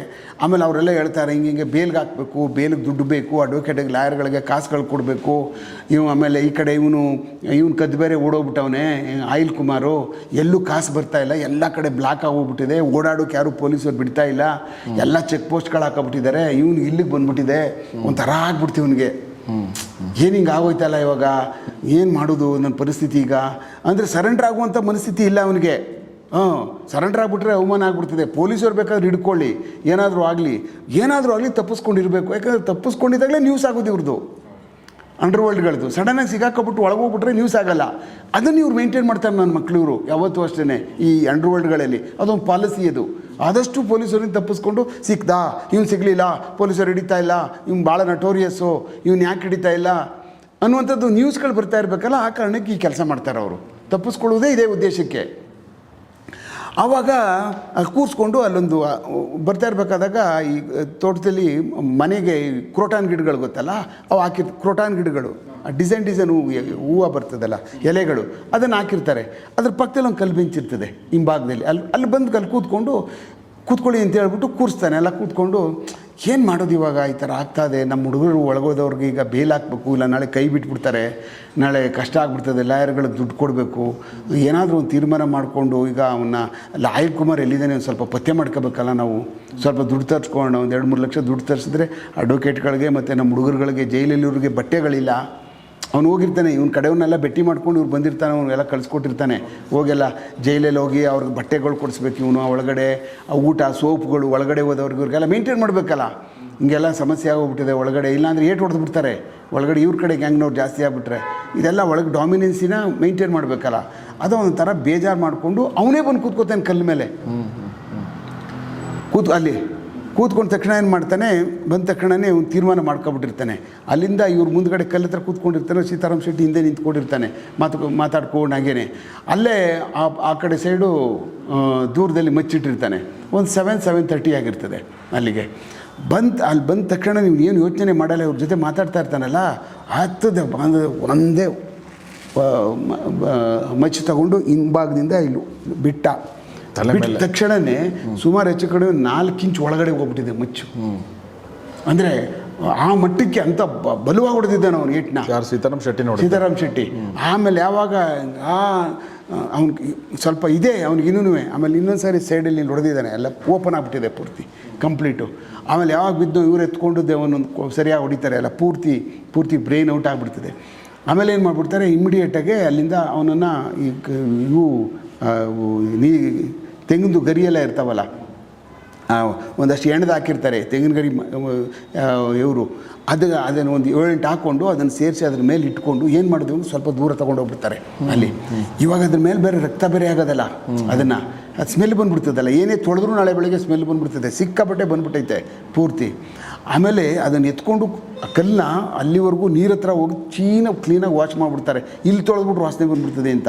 ಆಮೇಲೆ ಅವರೆಲ್ಲ ಹೇಳ್ತಾರೆ, ಹಿಂಗೆ ಹಿಂಗೆ ಬೇಲ್ಗೆ ಹಾಕಬೇಕು, ಬೇಲಿಗೆ ದುಡ್ಡು ಬೇಕು ಅಡ್ವೊಕೇಟಿಗೆ ಲಾಯರ್ಗಳಿಗೆ ಕಾಸುಗಳು ಕೊಡಬೇಕು. ಇವು ಆಮೇಲೆ ಈ ಕಡೆ ಇವನು ಇವನು ಕದ್ದು ಬೇರೆ ಓಡೋಗ್ಬಿಟ್ಟವನೆ, ಆಯಿಲ್ ಕುಮಾರು. ಎಲ್ಲೂ ಕಾಸು ಬರ್ತಾ ಇಲ್ಲ. ಎಲ್ಲ ಕಡೆ ಬ್ಲಾಕ್ ಆಗೋಗ್ಬಿಟ್ಟಿದೆ. ಓಡಾಡೋಕೆ ಯಾರು ಪೊಲೀಸರು ಬಿಡ್ತಾ ಇಲ್ಲ. ಎಲ್ಲ ಚೆಕ್ ಪೋಸ್ಟ್ಗಳು ಹಾಕೋಬಿಟ್ಟಿದ್ದಾರೆ. ಇವನು ಇಲ್ಲಿಗೆ ಬಂದ್ಬಿಟ್ಟಿದೆ. ಒಂಥರ ಆಗ್ಬಿಡ್ತು ಇವನಿಗೆ. ಏನು ಹಿಂಗೆ ಆಗೋಯ್ತಲ್ಲ ಇವಾಗ? ಏನು ಮಾಡೋದು ನನ್ನ ಪರಿಸ್ಥಿತಿ ಈಗ? ಅಂದರೆ ಸರೆಂಡರ್ ಆಗುವಂಥ ಮನಸ್ಥಿತಿ ಇಲ್ಲ ಅವನಿಗೆ. ಹಾಂ ಸರೆಂಡರ್ ಆಗಿಬಿಟ್ರೆ ಅವಮಾನ ಆಗ್ಬಿಡ್ತದೆ. ಪೊಲೀಸರು ಬೇಕಾದ್ರೆ ಹಿಡ್ಕೊಳ್ಳಿ. ಏನಾದರೂ ಆಗಲಿ. ಏನಾದರೂ ಆಗಲಿ ತಪ್ಪಿಸ್ಕೊಂಡಿರಬೇಕು. ಯಾಕಂದರೆ ತಪ್ಪಿಸ್ಕೊಂಡಿದ್ದಾಗಲೇ ನ್ಯೂಸ್ ಆಗೋದು ಇವ್ರದ್ದು ಅಂಡರ್ವರ್ಲ್ಡ್ಗಳದ್ದು ಸಡನ್ನಾಗಿ ಸಿಗಾಕೊಬಿಟ್ಟು ಒಳಗೋಗ್ಬಿಟ್ರೆ ನ್ಯೂಸ್ ಆಗಲ್ಲ. ಅದನ್ನು ಇವ್ರು ಮೇಂಟೈನ್ ಮಾಡ್ತಾರೆ ನನ್ನ ಮಕ್ಕಳು ಇವರು. ಯಾವತ್ತೂ ಅಷ್ಟೇ ಈ ಅಂಡರ್ವರ್ಲ್ಡ್ಗಳಲ್ಲಿ ಅದೊಂದು ಪಾಲಿಸಿ ಅದು. ಆದಷ್ಟು ಪೊಲೀಸರನ್ನ ತಪ್ಪಿಸ್ಕೊಂಡು ಸಿಕ್ತಾ ಇವ್ನು ಸಿಗಲಿಲ್ಲ, ಪೊಲೀಸರು ಹಿಡಿತಾ ಇಲ್ಲ, ಇವ್ನು ಭಾಳ ನಟೋರಿಯಸ್ಸು ಇವ್ನು ಯಾಕೆ ಹಿಡಿತಾ ಇಲ್ಲ? ಅನ್ನುವಂಥದ್ದು ನ್ಯೂಸ್ಗಳು ಬರ್ತಾ ಇರಬೇಕಲ್ಲ, ಆ ಕಾರಣಕ್ಕೆ ಈ ಕೆಲಸ ಮಾಡ್ತಾರೆ ಅವರು ತಪ್ಪಿಸ್ಕೊಳ್ಳೋದೇ ಇದೇ ಉದ್ದೇಶಕ್ಕೆ. ಆವಾಗ ಕೂರಿಸ್ಕೊಂಡು ಅಲ್ಲೊಂದು ಬರ್ತಾ ಇರಬೇಕಾದಾಗ ಈ ತೋಟದಲ್ಲಿ ಮನೆಗೆ ಕ್ರೋಟಾನ್ ಗಿಡಗಳು ಗೊತ್ತಲ್ಲ? ಅವು ಹಾಕಿರ್ ಕ್ರೋಟಾನ್ ಗಿಡಗಳು ಡಿಸೈನ್ ಡಿಸೈನ್ ಹೂವು ಹೂವು ಬರ್ತದಲ್ಲ, ಎಲೆಗಳು, ಅದನ್ನು ಹಾಕಿರ್ತಾರೆ. ಅದ್ರ ಪಕ್ಕದಲ್ಲಿ ಒಂದು ಕಲ್ಲು ಬೆಂಚಿರ್ತದೆ ಹಿಂಭಾಗದಲ್ಲಿ. ಅಲ್ಲಿ ಅಲ್ಲಿ ಬಂದು ಅಲ್ಲಿ ಕೂತ್ಕೊಂಡು ಕೂತ್ಕೊಳ್ಳಿ ಅಂತ ಹೇಳ್ಬಿಟ್ಟು ಕೂರಿಸ್ತಾನೆ. ಎಲ್ಲ ಕೂತ್ಕೊಂಡು ಏನು ಮಾಡೋದು ಇವಾಗ ಈ ಥರ ಆಗ್ತಾದೆ ನಮ್ಮ ಹುಡುಗರು ಒಳಗೋದವ್ರಿಗೆ ಈಗ ಬೇಲ್ ಹಾಕ್ಬೇಕು, ಇಲ್ಲ ನಾಳೆ ಕೈ ಬಿಟ್ಬಿಡ್ತಾರೆ, ನಾಳೆ ಕಷ್ಟ ಆಗ್ಬಿಡ್ತದೆ, ಲಾಯರ್ಗಳಿಗೆ ದುಡ್ಡು ಕೊಡಬೇಕು, ಏನಾದರೂ ಒಂದು ತೀರ್ಮಾನ ಮಾಡಿಕೊಂಡು ಈಗ ಅವನ್ನ ಲಾಯರ್ ಕುಮಾರ್ ಎಲ್ಲಿದ್ದಾನೆ ಒಂದು ಸ್ವಲ್ಪ ಪತ್ತೆ ಮಾಡ್ಕೋಬೇಕಲ್ಲ ನಾವು. ಸ್ವಲ್ಪ ದುಡ್ಡು ತರಿಸ್ಕೊಂಡು ಒಂದು ಎರಡು ಮೂರು ಲಕ್ಷ ದುಡ್ಡು ತರಿಸಿದ್ರೆ ಅಡ್ವೊಕೇಟ್ಗಳಿಗೆ ಮತ್ತು ನಮ್ಮ ಹುಡುಗರುಗಳಿಗೆ ಜೈಲಲ್ಲಿವ್ರಿಗೆ ಬಟ್ಟೆಗಳಿಲ್ಲ. ಅವ್ನು ಹೋಗಿರ್ತಾನೆ ಇವ್ನ ಕಡೆಯವನ್ನೆಲ್ಲ ಭೇಟಿ ಮಾಡ್ಕೊಂಡು ಇವ್ರು ಬಂದಿರ್ತಾನೆ ಅವನ್ನೆಲ್ಲ ಕಳಿಸ್ಕೊಟ್ಟಿರ್ತಾನೆ. ಹೋಗೆಲ್ಲ ಜೈಲಲ್ಲಿ ಹೋಗಿ ಅವ್ರಿಗೆ ಬಟ್ಟೆಗಳು ಕೊಡಿಸ್ಬೇಕು ಇವನು ಒಳಗಡೆ ಆ ಊಟ ಸೋಪ್ಗಳು ಒಳಗಡೆ ಹೋದವ್ರಿಗೆ ಇವ್ರಿಗೆಲ್ಲ ಮೇಂಟೈನ್ ಮಾಡಬೇಕಲ್ಲ. ಹಿಂಗೆಲ್ಲ ಸಮಸ್ಯೆ ಆಗೋಗ್ಬಿಟ್ಟಿದೆ ಒಳಗಡೆ ಇಲ್ಲಾಂದ್ರೆ ಏಟ್ ಹೊಡೆದು ಬಿಡ್ತಾರೆ. ಒಳಗಡೆ ಇವ್ರ ಕಡೆ ಗ್ಯಾಂಗ್ನವ್ರು ಜಾಸ್ತಿ ಆಗಿಬಿಟ್ರೆ. ಇದೆಲ್ಲ ಒಳಗೆ ಡಾಮಿನೆನ್ಸಿನ ಮೇಂಟೈನ್ ಮಾಡಬೇಕಲ್ಲ. ಅದು ಒಂಥರ ಬೇಜಾರು ಮಾಡಿಕೊಂಡು ಅವನೇ ಬಂದು ಕೂತ್ಕೋತಾನೆ ಕಲ್ಲು ಮೇಲೆ. ಕೂತ್ ಅಲ್ಲಿ. ಕೂತ್ಕೊಂಡ ತಕ್ಷಣ ಏನು ಮಾಡ್ತಾನೆ? ಬಂದ ತಕ್ಷಣನೇ ಒಂದು ತೀರ್ಮಾನ ಮಾಡ್ಕೊಬಿಟ್ಟಿರ್ತಾನೆ. ಅಲ್ಲಿಂದ ಇವ್ರ ಮುಂದ್ಗಡೆ ಕಲ್ಲ ಹತ್ರ ಕೂತ್ಕೊಂಡಿರ್ತಾನೆ ಸೀತಾರಾಮ್ ಶೆಟ್ಟಿ ಹಿಂದೆ ನಿಂತ್ಕೊಂಡಿರ್ತಾನೆ. ಮಾತು ಮಾತಾಡ್ಕೊಂಡು ಹಾಗೇನೆ. ಅಲ್ಲೇ ಆ ಆ ಕಡೆ ಸೈಡು ದೂರದಲ್ಲಿ ಮಚ್ಚಿಟ್ಟಿರ್ತಾನೆ. ಒಂದು ಸೆವೆನ್ ಸೆವೆನ್ ತರ್ಟಿ ಆಗಿರ್ತದೆ ಅಲ್ಲಿಗೆ. ಬಂತ್ ಅಲ್ಲಿ ಬಂದ ತಕ್ಷಣ ನೀವು ಏನು ಯೋಚನೆ ಮಾಡಲ್ಲ, ಇವ್ರ ಜೊತೆ ಮಾತಾಡ್ತಾ ಇರ್ತಾನಲ್ಲ ಹತ್ತದೆ ಒಂದೇ ಮಚ್ಚು ತಗೊಂಡು ಹಿಂಭಾಗದಿಂದ ಇಲ್ಲಿ, ಬಿಟ್ಟ. ತಲೆ ಬಿಟ್ಟ. ತಕ್ಷಣವೇ ಸುಮಾರು ಹೆಚ್ಚು ಕಡೆ ನಾಲ್ಕು ಇಂಚ್ ಒಳಗಡೆ ಹೋಗ್ಬಿಟ್ಟಿದೆ ಮಚ್ಚು. ಅಂದರೆ ಆ ಮಟ್ಟಕ್ಕೆ ಅಂತ ಬಲುವಾಗಿ ಹೊಡೆದಿದ್ದಾನ ಅವನು ಏಟ್ನ. ಯಾರು ಸೀತಾರಾಮ್ ಶೆಟ್ಟಿ ನೋಡಿ ಸೀತಾರಾಮ್ ಶೆಟ್ಟಿ. ಆಮೇಲೆ ಯಾವಾಗ ಆ ಅವ್ನು ಸ್ವಲ್ಪ ಇದೆ ಅವ್ನಿಗೆ ಇನ್ನೂ ಆಮೇಲೆ ಇನ್ನೊಂದು ಸಾರಿ ಸೈಡಲ್ಲಿ ಇಲ್ಲಿ ಹೊಡೆದಿದ್ದಾನೆ. ಎಲ್ಲ ಓಪನ್ ಆಗಿಬಿಟ್ಟಿದೆ ಪೂರ್ತಿ ಕಂಪ್ಲೀಟು ಆಮೇಲೆ ಯಾವಾಗ ಬಿದ್ದು ಇವ್ರು ಎತ್ಕೊಂಡಿದ್ದೆ ಅವನೊಂದು ಸರಿಯಾಗಿ ಹೊಡಿತಾರೆ ಎಲ್ಲ ಪೂರ್ತಿ ಪೂರ್ತಿ ಬ್ರೈನ್ ಔಟ್ ಆಗಿಬಿಡ್ತದೆ. ಆಮೇಲೆ ಏನು ಮಾಡಿಬಿಡ್ತಾರೆ ಇಮ್ಮಿಡಿಯೇಟಾಗಿ ಅಲ್ಲಿಂದ ಅವನನ್ನು ಈ ಇವು ನೀ ತೆಂಗಿನದು ಗರಿಯೆಲ್ಲ ಇರ್ತಾವಲ್ಲ? ಒಂದಷ್ಟು ಎಣ್ಣೆದು ಹಾಕಿರ್ತಾರೆ. ತೆಂಗಿನ ಗರಿ ಇವರು. ಅದು, ಅದನ್ನು ಒಂದು ಏಳೆಂಟು ಹಾಕ್ಕೊಂಡು ಅದನ್ನು ಸೇರಿಸಿ ಅದ್ರ ಮೇಲೆ ಇಟ್ಕೊಂಡು ಏನು ಮಾಡಿದ್ವಿ ಅಂದ್ರೆ ಸ್ವಲ್ಪ ದೂರ ತೊಗೊಂಡೋಗ್ಬಿಡ್ತಾರೆ ಅಲ್ಲಿ. ಇವಾಗ ಅದ್ರ ಮೇಲೆ ಬೇರೆ ರಕ್ತ ಬೇರೆ ಆಗೋದಲ್ಲ ಅದನ್ನು. ಅದು ಸ್ಮೆಲ್ ಬಂದ್ಬಿಡ್ತದಲ್ಲ. ಏನೇ ತೊಳೆದ್ರೂ ನಾಳೆ ಬೆಳಗ್ಗೆ ಸ್ಮೆಲ್ ಬಂದ್ಬಿಡ್ತದೆ. ಸಿಕ್ಕಾಪಟ್ಟೆ ಬಂದ್ಬಿಟ್ಟೈತೆ ಪೂರ್ತಿ. ಆಮೇಲೆ ಅದನ್ನು ಎತ್ಕೊಂಡು ಕಲ್ಲ ಕಲ್ಲನ್ನ ಅಲ್ಲಿವರೆಗೂ ನೀರ ಹತ್ರ ಹೋಗಿ ಚೀನಾಗಿ ಕ್ಲೀನಾಗಿ ವಾಶ್ ಮಾಡಿಬಿಡ್ತಾರೆ. ಇಲ್ಲಿ ತೊಳೆದ್ಬಿಟ್ಟು ವಾಸನೆ ಬಂದ್ಬಿಡ್ತದೆ ಅಂತ.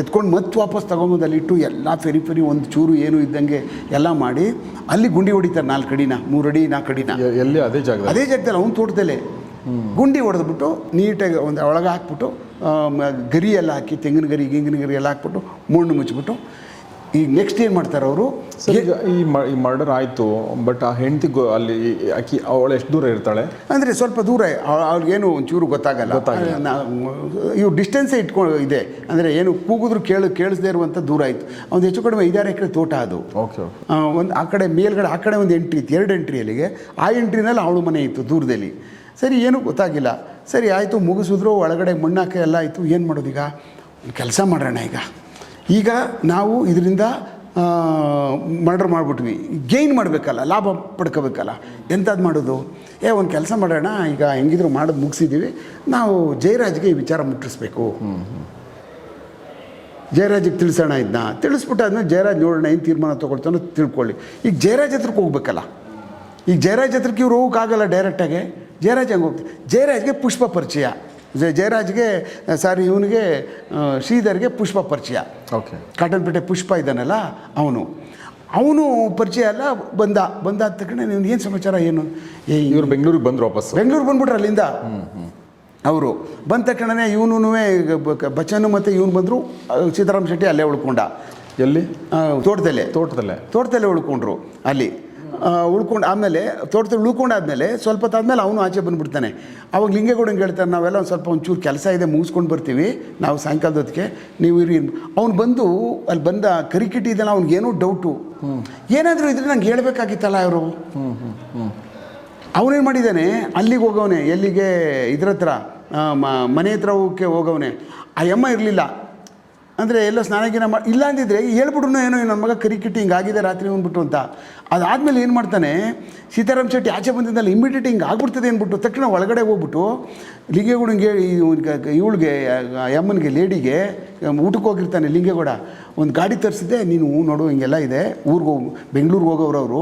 ಎತ್ಕೊಂಡು ಮತ್ತೆ ವಾಪಸ್ ತಗೊಂಬಂದು ಅಲ್ಲಿಟ್ಟು ಎಲ್ಲ ಫೆರಿ ಫೆರಿ ಒಂದು ಚೂರು ಏನು ಇದ್ದಂಗೆ ಎಲ್ಲ ಮಾಡಿ ಅಲ್ಲಿ ಗುಂಡಿ ಹೊಡಿತಾರೆ ನಾಲ್ಕು ಅಡಿನ ಮೂರು ಅಡಿ ನಾಲ್ಕು ಅಡಿನ. ಎಲ್ಲಿ? ಅದೇ ಜಾಗ ಅದೇ ಜಾಗದಲ್ಲಿ ಅವ್ನು ತೋಟದಲ್ಲಿ. ಗುಂಡಿ ಹೊಡೆದ್ಬಿಟ್ಟು ನೀಟಾಗಿ ಒಂದು ಒಳಗೆ ಹಾಕ್ಬಿಟ್ಟು ಗರಿ ಎಲ್ಲ ಹಾಕಿ ತೆಂಗಿನ ಗರಿ ಗಿಂಗಿನ ಗರಿ ಎಲ್ಲ ಹಾಕ್ಬಿಟ್ಟು ಮಣ್ಣು ಮುಚ್ಚಿಬಿಟ್ಟು ಈಗ ನೆಕ್ಸ್ಟ್ ಏನು ಮಾಡ್ತಾರೆ ಅವರು? ಈಗ ಈ ಮ- ಈ ಮರ್ಡರ್ ಆಯಿತು ಬಟ್ ಆ ಹೆಂಡತಿ ಅಲ್ಲಿ ಆಕೆ ಅವಳು ಎಷ್ಟು ದೂರ ಇರ್ತಾಳೆ? ಅಂದರೆ ಸ್ವಲ್ಪ ದೂರ ಅವ್- ಅವ್ರಿಗೇನು ಒಂಚೂರು ಗೊತ್ತಾಗಲ್ಲ. ಇವು ಡಿಸ್ಟೆನ್ಸೇ ಇಟ್ಕೊಂಡು ಇದೆ. ಅಂದರೆ ಏನು ಕೂಗಿದ್ರು ಕೇಳು ಕೇಳಿಸದೇ ಇರುವಂಥ ದೂರ ಆಯಿತು. ಒಂದು ಹೆಚ್ಚು ಕಡಿಮೆ ಐದಾರು ಎಕರೆ ತೋಟ ಅದು. ಓಕೆ ಓಕೆ ಒಂದು ಆ ಕಡೆ ಮೇಲ್ಗಡೆ ಆ ಕಡೆ ಒಂದು ಎಂಟ್ರಿ ಇತ್ತು ಎರಡು ಎಂಟ್ರಿ ಅಲ್ಲಿಗೆ. ಆ ಎಂಟ್ರಿನಲ್ಲಿ ಅವಳು ಮನೆ ಇತ್ತು ದೂರದಲ್ಲಿ. ಸರಿ ಏನೂ ಗೊತ್ತಾಗಿಲ್ಲ. ಸರಿ ಆಯಿತು ಮುಗಿಸಿದ್ರು ಒಳಗಡೆ ಮಣ್ಣಾಕೆ ಎಲ್ಲ ಆಯಿತು. ಏನು ಮಾಡೋದೀಗ? ಕೆಲಸ ಮಾಡೋಣ ಈಗ. ಈಗ ನಾವು ಇದರಿಂದ ಮರ್ಡರ್ ಮಾಡಿಬಿಟ್ವಿ. ಗೇನ್ ಮಾಡಬೇಕಲ್ಲ, ಲಾಭ ಪಡ್ಕೋಬೇಕಲ್ಲ. ಎಂಥದ್ದು ಮಾಡೋದು? ಏ, ಒಂದು ಕೆಲಸ ಮಾಡೋಣ, ಈಗ ಹೆಂಗಿದ್ರು ಮಾಡೋದು ಮುಗಿಸಿದ್ದೀವಿ ನಾವು ಜಯರಾಜ್ಗೆ ಈ ವಿಚಾರ ಮುಟ್ಟಿಸ್ಬೇಕು. ಜಯರಾಜಿಗೆ ತಿಳಿಸೋಣ ಇದನ್ನ ತಿಳಿಸ್ಬಿಟ್ಟು ಅದನ್ನ ಜಯರಾಜ್ ನೋಡೋಣ, ಏನು ತೀರ್ಮಾನ ತೊಗೊಳ್ತಾನೋ ತಿಳ್ಕೊಳ್ಳಿ. ಈಗ ಜಯರಾಜ್ ಹತ್ರಕ್ಕೆ ಹೋಗ್ಬೇಕಲ್ಲ. ಈಗ ಜಯರಾಜ್ ಹತ್ರಕ್ಕೆ ಇವ್ರು ಹೋಗೋಕ್ಕಾಗಲ್ಲ ಡೈರೆಕ್ಟಾಗಿ ಜಯರಾಜ್ ಹಂಗೆ ಹೋಗ್ತೀವಿ ಜಯರಾಜ್ಗೆ ಪುಷ್ಪ ಪರಿಚಯ. ಜಯರಾಜ್ಗೆ ಸಾರಿ ಇವನಿಗೆ ಶ್ರೀಧರ್ಗೆ ಪುಷ್ಪ ಪರಿಚಯ. ಓಕೆ. ಕಾಟನ್ಪೇಟೆ ಪುಷ್ಪ ಇದ್ದಾನಲ್ಲ ಅವನು. ಅವನು ಪರಿಚಯ ಅಲ್ಲ ಬಂದ ಬಂದಾದ ತಕ್ಷಣ ನೀವು ಏನು ಸಮಾಚಾರ ಏನು? ಏ ಇವರು ಬೆಂಗಳೂರಿಗೆ ಬಂದರು ವಾಪಸ್ ಬೆಂಗಳೂರು ಬಂದ್ಬಿಟ್ರೆ ಅಲ್ಲಿಂದ. ಅವರು ಬಂದ ತಕ್ಷಣನೇ ಇವನು ಬಚ್ಚನು ಮತ್ತು ಇವನು ಬಂದರು ಸೀತಾರಾಮ್ ಶೆಟ್ಟಿ ಅಲ್ಲೇ ಉಳ್ಕೊಂಡ. ಎಲ್ಲಿ? ತೋಟದಲ್ಲೇ. ತೋಟದಲ್ಲೇ. ತೋಟದಲ್ಲೇ ಉಳ್ಕೊಂಡ್ರು ಅಲ್ಲಿ. ಉಳ್ಕೊಂಡು ಆಮೇಲೆ ತೋಟದಲ್ಲಿ ಉಳ್ಕೊಂಡಾದ್ಮೇಲೆ ಸ್ವಲ್ಪ ಹೊತ್ತಾದ್ಮೇಲೆ ಅವನು ಆಚೆ ಬಂದುಬಿಡ್ತಾನೆ. ಅವಾಗ ಲಿಂಗೇಗೌಡಂಗೆ ಹೇಳ್ತಾರೆ, ನಾವೆಲ್ಲ ಒಂದು ಸ್ವಲ್ಪ ಒಂಚೂರು ಕೆಲಸ ಇದೆ, ಮುಗಿಸ್ಕೊಂಡು ಬರ್ತೀವಿ. ನಾವು ಸಾಯಂಕಾಲದ ಹೊತ್ತಿಗೆ ನೀವು ಇರಿ ಅವ್ನು ಬಂದು ಅಲ್ಲಿ ಬಂದ ಕರಿಕಿಟಿ ಇದೆಲ್ಲ ಅವ್ನಿಗೇನೋ ಡೌಟು. ಏನಾದರೂ ಇದ್ರೆ ನಂಗೆ ಹೇಳಬೇಕಾಗಿತ್ತಲ್ಲ ಅವರು ಅವನೇನು ಮಾಡಿದ್ದಾನೆ? ಅಲ್ಲಿಗೆ ಹೋಗವನೆ, ಎಲ್ಲಿಗೆ? ಇದ್ರ ಹತ್ರ ಮನೆ ಹತ್ರ ಹೋಗಕ್ಕೆ ಹೋಗವನೆ. ಆ ಯಮ್ಮ ಇರಲಿಲ್ಲ. ಅಂದರೆ ಎಲ್ಲೋ ಸ್ನಾನ ಗಿನ ಮಾಡಿ ಇಲ್ಲ ಅಂದಿದ್ರೆ ಹೇಳ್ಬಿಟ್ರು ಏನೋ ನನ್ನ ಮಗ ಕರಿಕಿಟ್ಟಿ ಹಿಂಗಾಗಿದೆ ರಾತ್ರಿ ಅಂದ್ಬಿಟ್ಟು ಅಂತ. ಅದಾದಮೇಲೆ ಏನು ಮಾಡ್ತಾನೆ ಸೀತಾರಾಮ್ ಶೆಟ್ಟಿ ಆಚೆ ಬಂದಿದ್ದಲ್ಲಿ ಇಮಿಡಿಯೇಟ್ ಹಿಂಗೆ ಆಗ್ಬಿಡ್ತದೆ ಅಂದ್ಬಿಟ್ಟು ತಕ್ಷಣ ಒಳಗಡೆ ಹೋಗ್ಬಿಟ್ಟು ಲಿಂಗೇಗೌಡಂಗೆ ಇವಳಿಗೆ ಯಮ್ಮನಿಗೆ ಲೇಡಿಗೆ ಊಟಕ್ಕೆ ಹೋಗಿರ್ತಾನೆ ಲಿಂಗೇಗೌಡ. ಒಂದು ಗಾಡಿ ತರಿಸಿದ್ದೆ ನೀನು ನೋಡು ಹಿಂಗೆಲ್ಲ ಇದೆ. ಊರಿಗೆ ಹೋಗಿ ಬೆಂಗಳೂರಿಗೆ ಹೋಗೋರು ಅವರು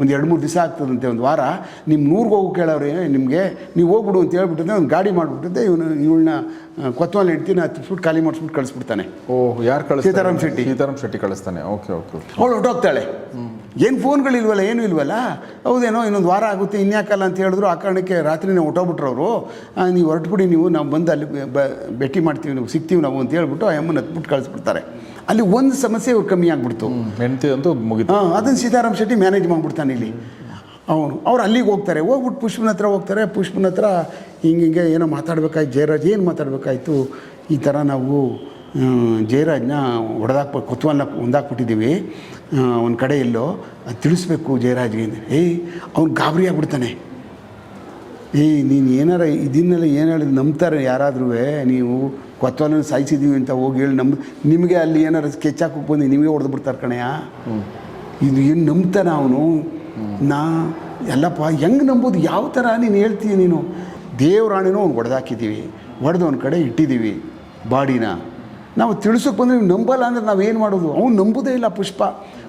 ಒಂದು ಎರಡು ಮೂರು ದಿವಸ ಆಗ್ತದಂತೆ ಒಂದು ವಾರ. ನಿಮ್ಮ ನೂರಿಗೆ ಹೋಗಿ ಕೇಳೋರು ನಿಮಗೆ ನೀವು ಹೋಗ್ಬಿಡು ಅಂತ ಹೇಳ್ಬಿಟ್ಟಿದ್ದೆ ಒಂದು ಗಾಡಿ ಮಾಡಿಬಿಟ್ಟಿದ್ದೆ ಇವನು ಇವಳನ್ನ ಕೊತ್ತವಲ್ಲಿ ಇಡ್ತೀನಿ ಹತ್ತಿಸ್ಬಿಟ್ಟು ಖಾಲಿ ಮಾಡಿಸ್ಬಿಟ್ಟು ಕಳಿಸ್ಬಿಡ್ತಾನೆ. ಓಹ್ ಯಾರು ಕಳಿಸ್ತಾರೆ? ಸೀತಾರಾಮ್ ಶೆಟ್ಟಿ. ಸೀತಾರಾಮ್ ಶೆಟ್ಟಿ ಕಳಿಸ್ತಾನೆ. Okay okay. ಅವಳು ಹೊರಟೋಗ್ತಾಳೆ. ಏನು ಫೋನ್ಗಳಿಲ್ವಲ್ಲ ಏನು ಇಲ್ವಲ್ಲ? ಹೌದೇನೋ ಇನ್ನೊಂದು ವಾರ ಆಗುತ್ತೆ ಇನ್ಯಾಕಲ್ಲ ಅಂತ ಹೇಳಿದ್ರು ಆ ಕಾರಣಕ್ಕೆ ರಾತ್ರಿನೇ ಹೊಟ್ಟೋಗ್ಬಿಟ್ರು ಅವರು. ನೀವು ಹೊರಟ್ಬಿಡಿ ನೀವು ನಾವು ಬಂದು ಅಲ್ಲಿ ಬ- ಭೇಟಿ ಮಾಡ್ತೀವಿ ನೀವು ಸಿಗ್ತೀವಿ ನಾವು ಅಂತ ಹೇಳ್ಬಿಟ್ಟು ಆ ಅಮ್ಮನ ಹತ್ಬಿಟ್ಟು ಕಳಿಸ್ಬಿಡ್ತಾರೆ. ಅಲ್ಲಿ ಒಂದು ಸಮಸ್ಯೆ ಇವ್ರು ಕಮ್ಮಿ ಆಗಿಬಿಡ್ತು. ಹೆಂಡತಿ ಅಂತೂ ಮುಗಿತು. ಹಾಂ ಅದನ್ನು ಸೀತಾರಾಮ್ ಶೆಟ್ಟಿ ಮ್ಯಾನೇಜ್ ಮಾಡಿಬಿಡ್ತಾನೆ ಇಲ್ಲಿ. ಅವನು ಅವ್ರು ಅಲ್ಲಿಗೆ ಹೋಗ್ತಾರೆ ಹೋಗ್ಬಿಟ್ಟು ಪುಷ್ಪನ ಹತ್ರ ಹೋಗ್ತಾರೆ ಪುಷ್ಪನ ಹತ್ರ ಹಿಂಗೆ ಹಿಂಗೆ ಏನೋ ಮಾತಾಡ್ಬೇಕಾಯ್ತು ಜಯರಾಜ್ ಏನು ಮಾತಾಡಬೇಕಾಯ್ತು ಈ ಥರ ನಾವು ಜಯರಾಜ್ನ ಹೊಡೆದಾಕ್ ಕೊತ್ವನ್ನ ಒಂದಾಕ್ಬಿಟ್ಟಿದ್ದೀವಿ ಒಂದು ಕಡೆ ಎಲ್ಲೋ ಅದು ತಿಳಿಸ್ಬೇಕು ಜಯರಾಜ್ಗೆ. ಅಂದ್ರೆ. ಏಯ್ ಅವ್ನು ಗಾಬರಿ ಆಗ್ಬಿಡ್ತಾನೆ. ಏಯ್ ನೀನು ಏನಾರ ಇದನ್ನೆಲ್ಲ ಏನು ಹೇಳಿದ್ರು ನಂಬ್ತಾರೆ ಯಾರಾದ್ರೂ ನೀವು ಕೊತ್ವನ ಸಾಯಿಸಿದ್ದೀವಿ ಅಂತ ಹೋಗಿ ಹೇಳಿ ನಮ್ಮ ನಿಮಗೆ ಅಲ್ಲಿ ಏನಾರು ಸ್ಕೆಚ್ ಹಾಕೋಕೆ ಬಂದು ನಿಮಗೆ ಹೊಡೆದು ಬಿಡ್ತಾರೆ ಕಣಯ್ಯ ಇದು ಏನು ನಂಬ್ತಾನೆ ಅವನು? ನಾ ಎಲ್ಲಪ್ಪ ಹೆಂಗೆ ನಂಬೋದು? ಯಾವ ಥರ ನೀನು ಹೇಳ್ತೀಯ ನೀನು? ದೇವರಾಣಿನೂ ಅವ್ನು ಹೊಡೆದಾಕಿದ್ದೀವಿ. ಹೊಡೆದು ಒಂದು ಕಡೆ ಇಟ್ಟಿದ್ದೀವಿ. ಬಾಡಿನ. ನಾವು ತಿಳಿಸೋಕೆ ಬಂದರೆ ನೀವು ನಂಬಲ್ಲ ಅಂದ್ರೆ ನಾವು ಏನು ಮಾಡೋದು? ಅವ್ನು ನಂಬೋದೇ ಇಲ್ಲ ಪುಷ್ಪ.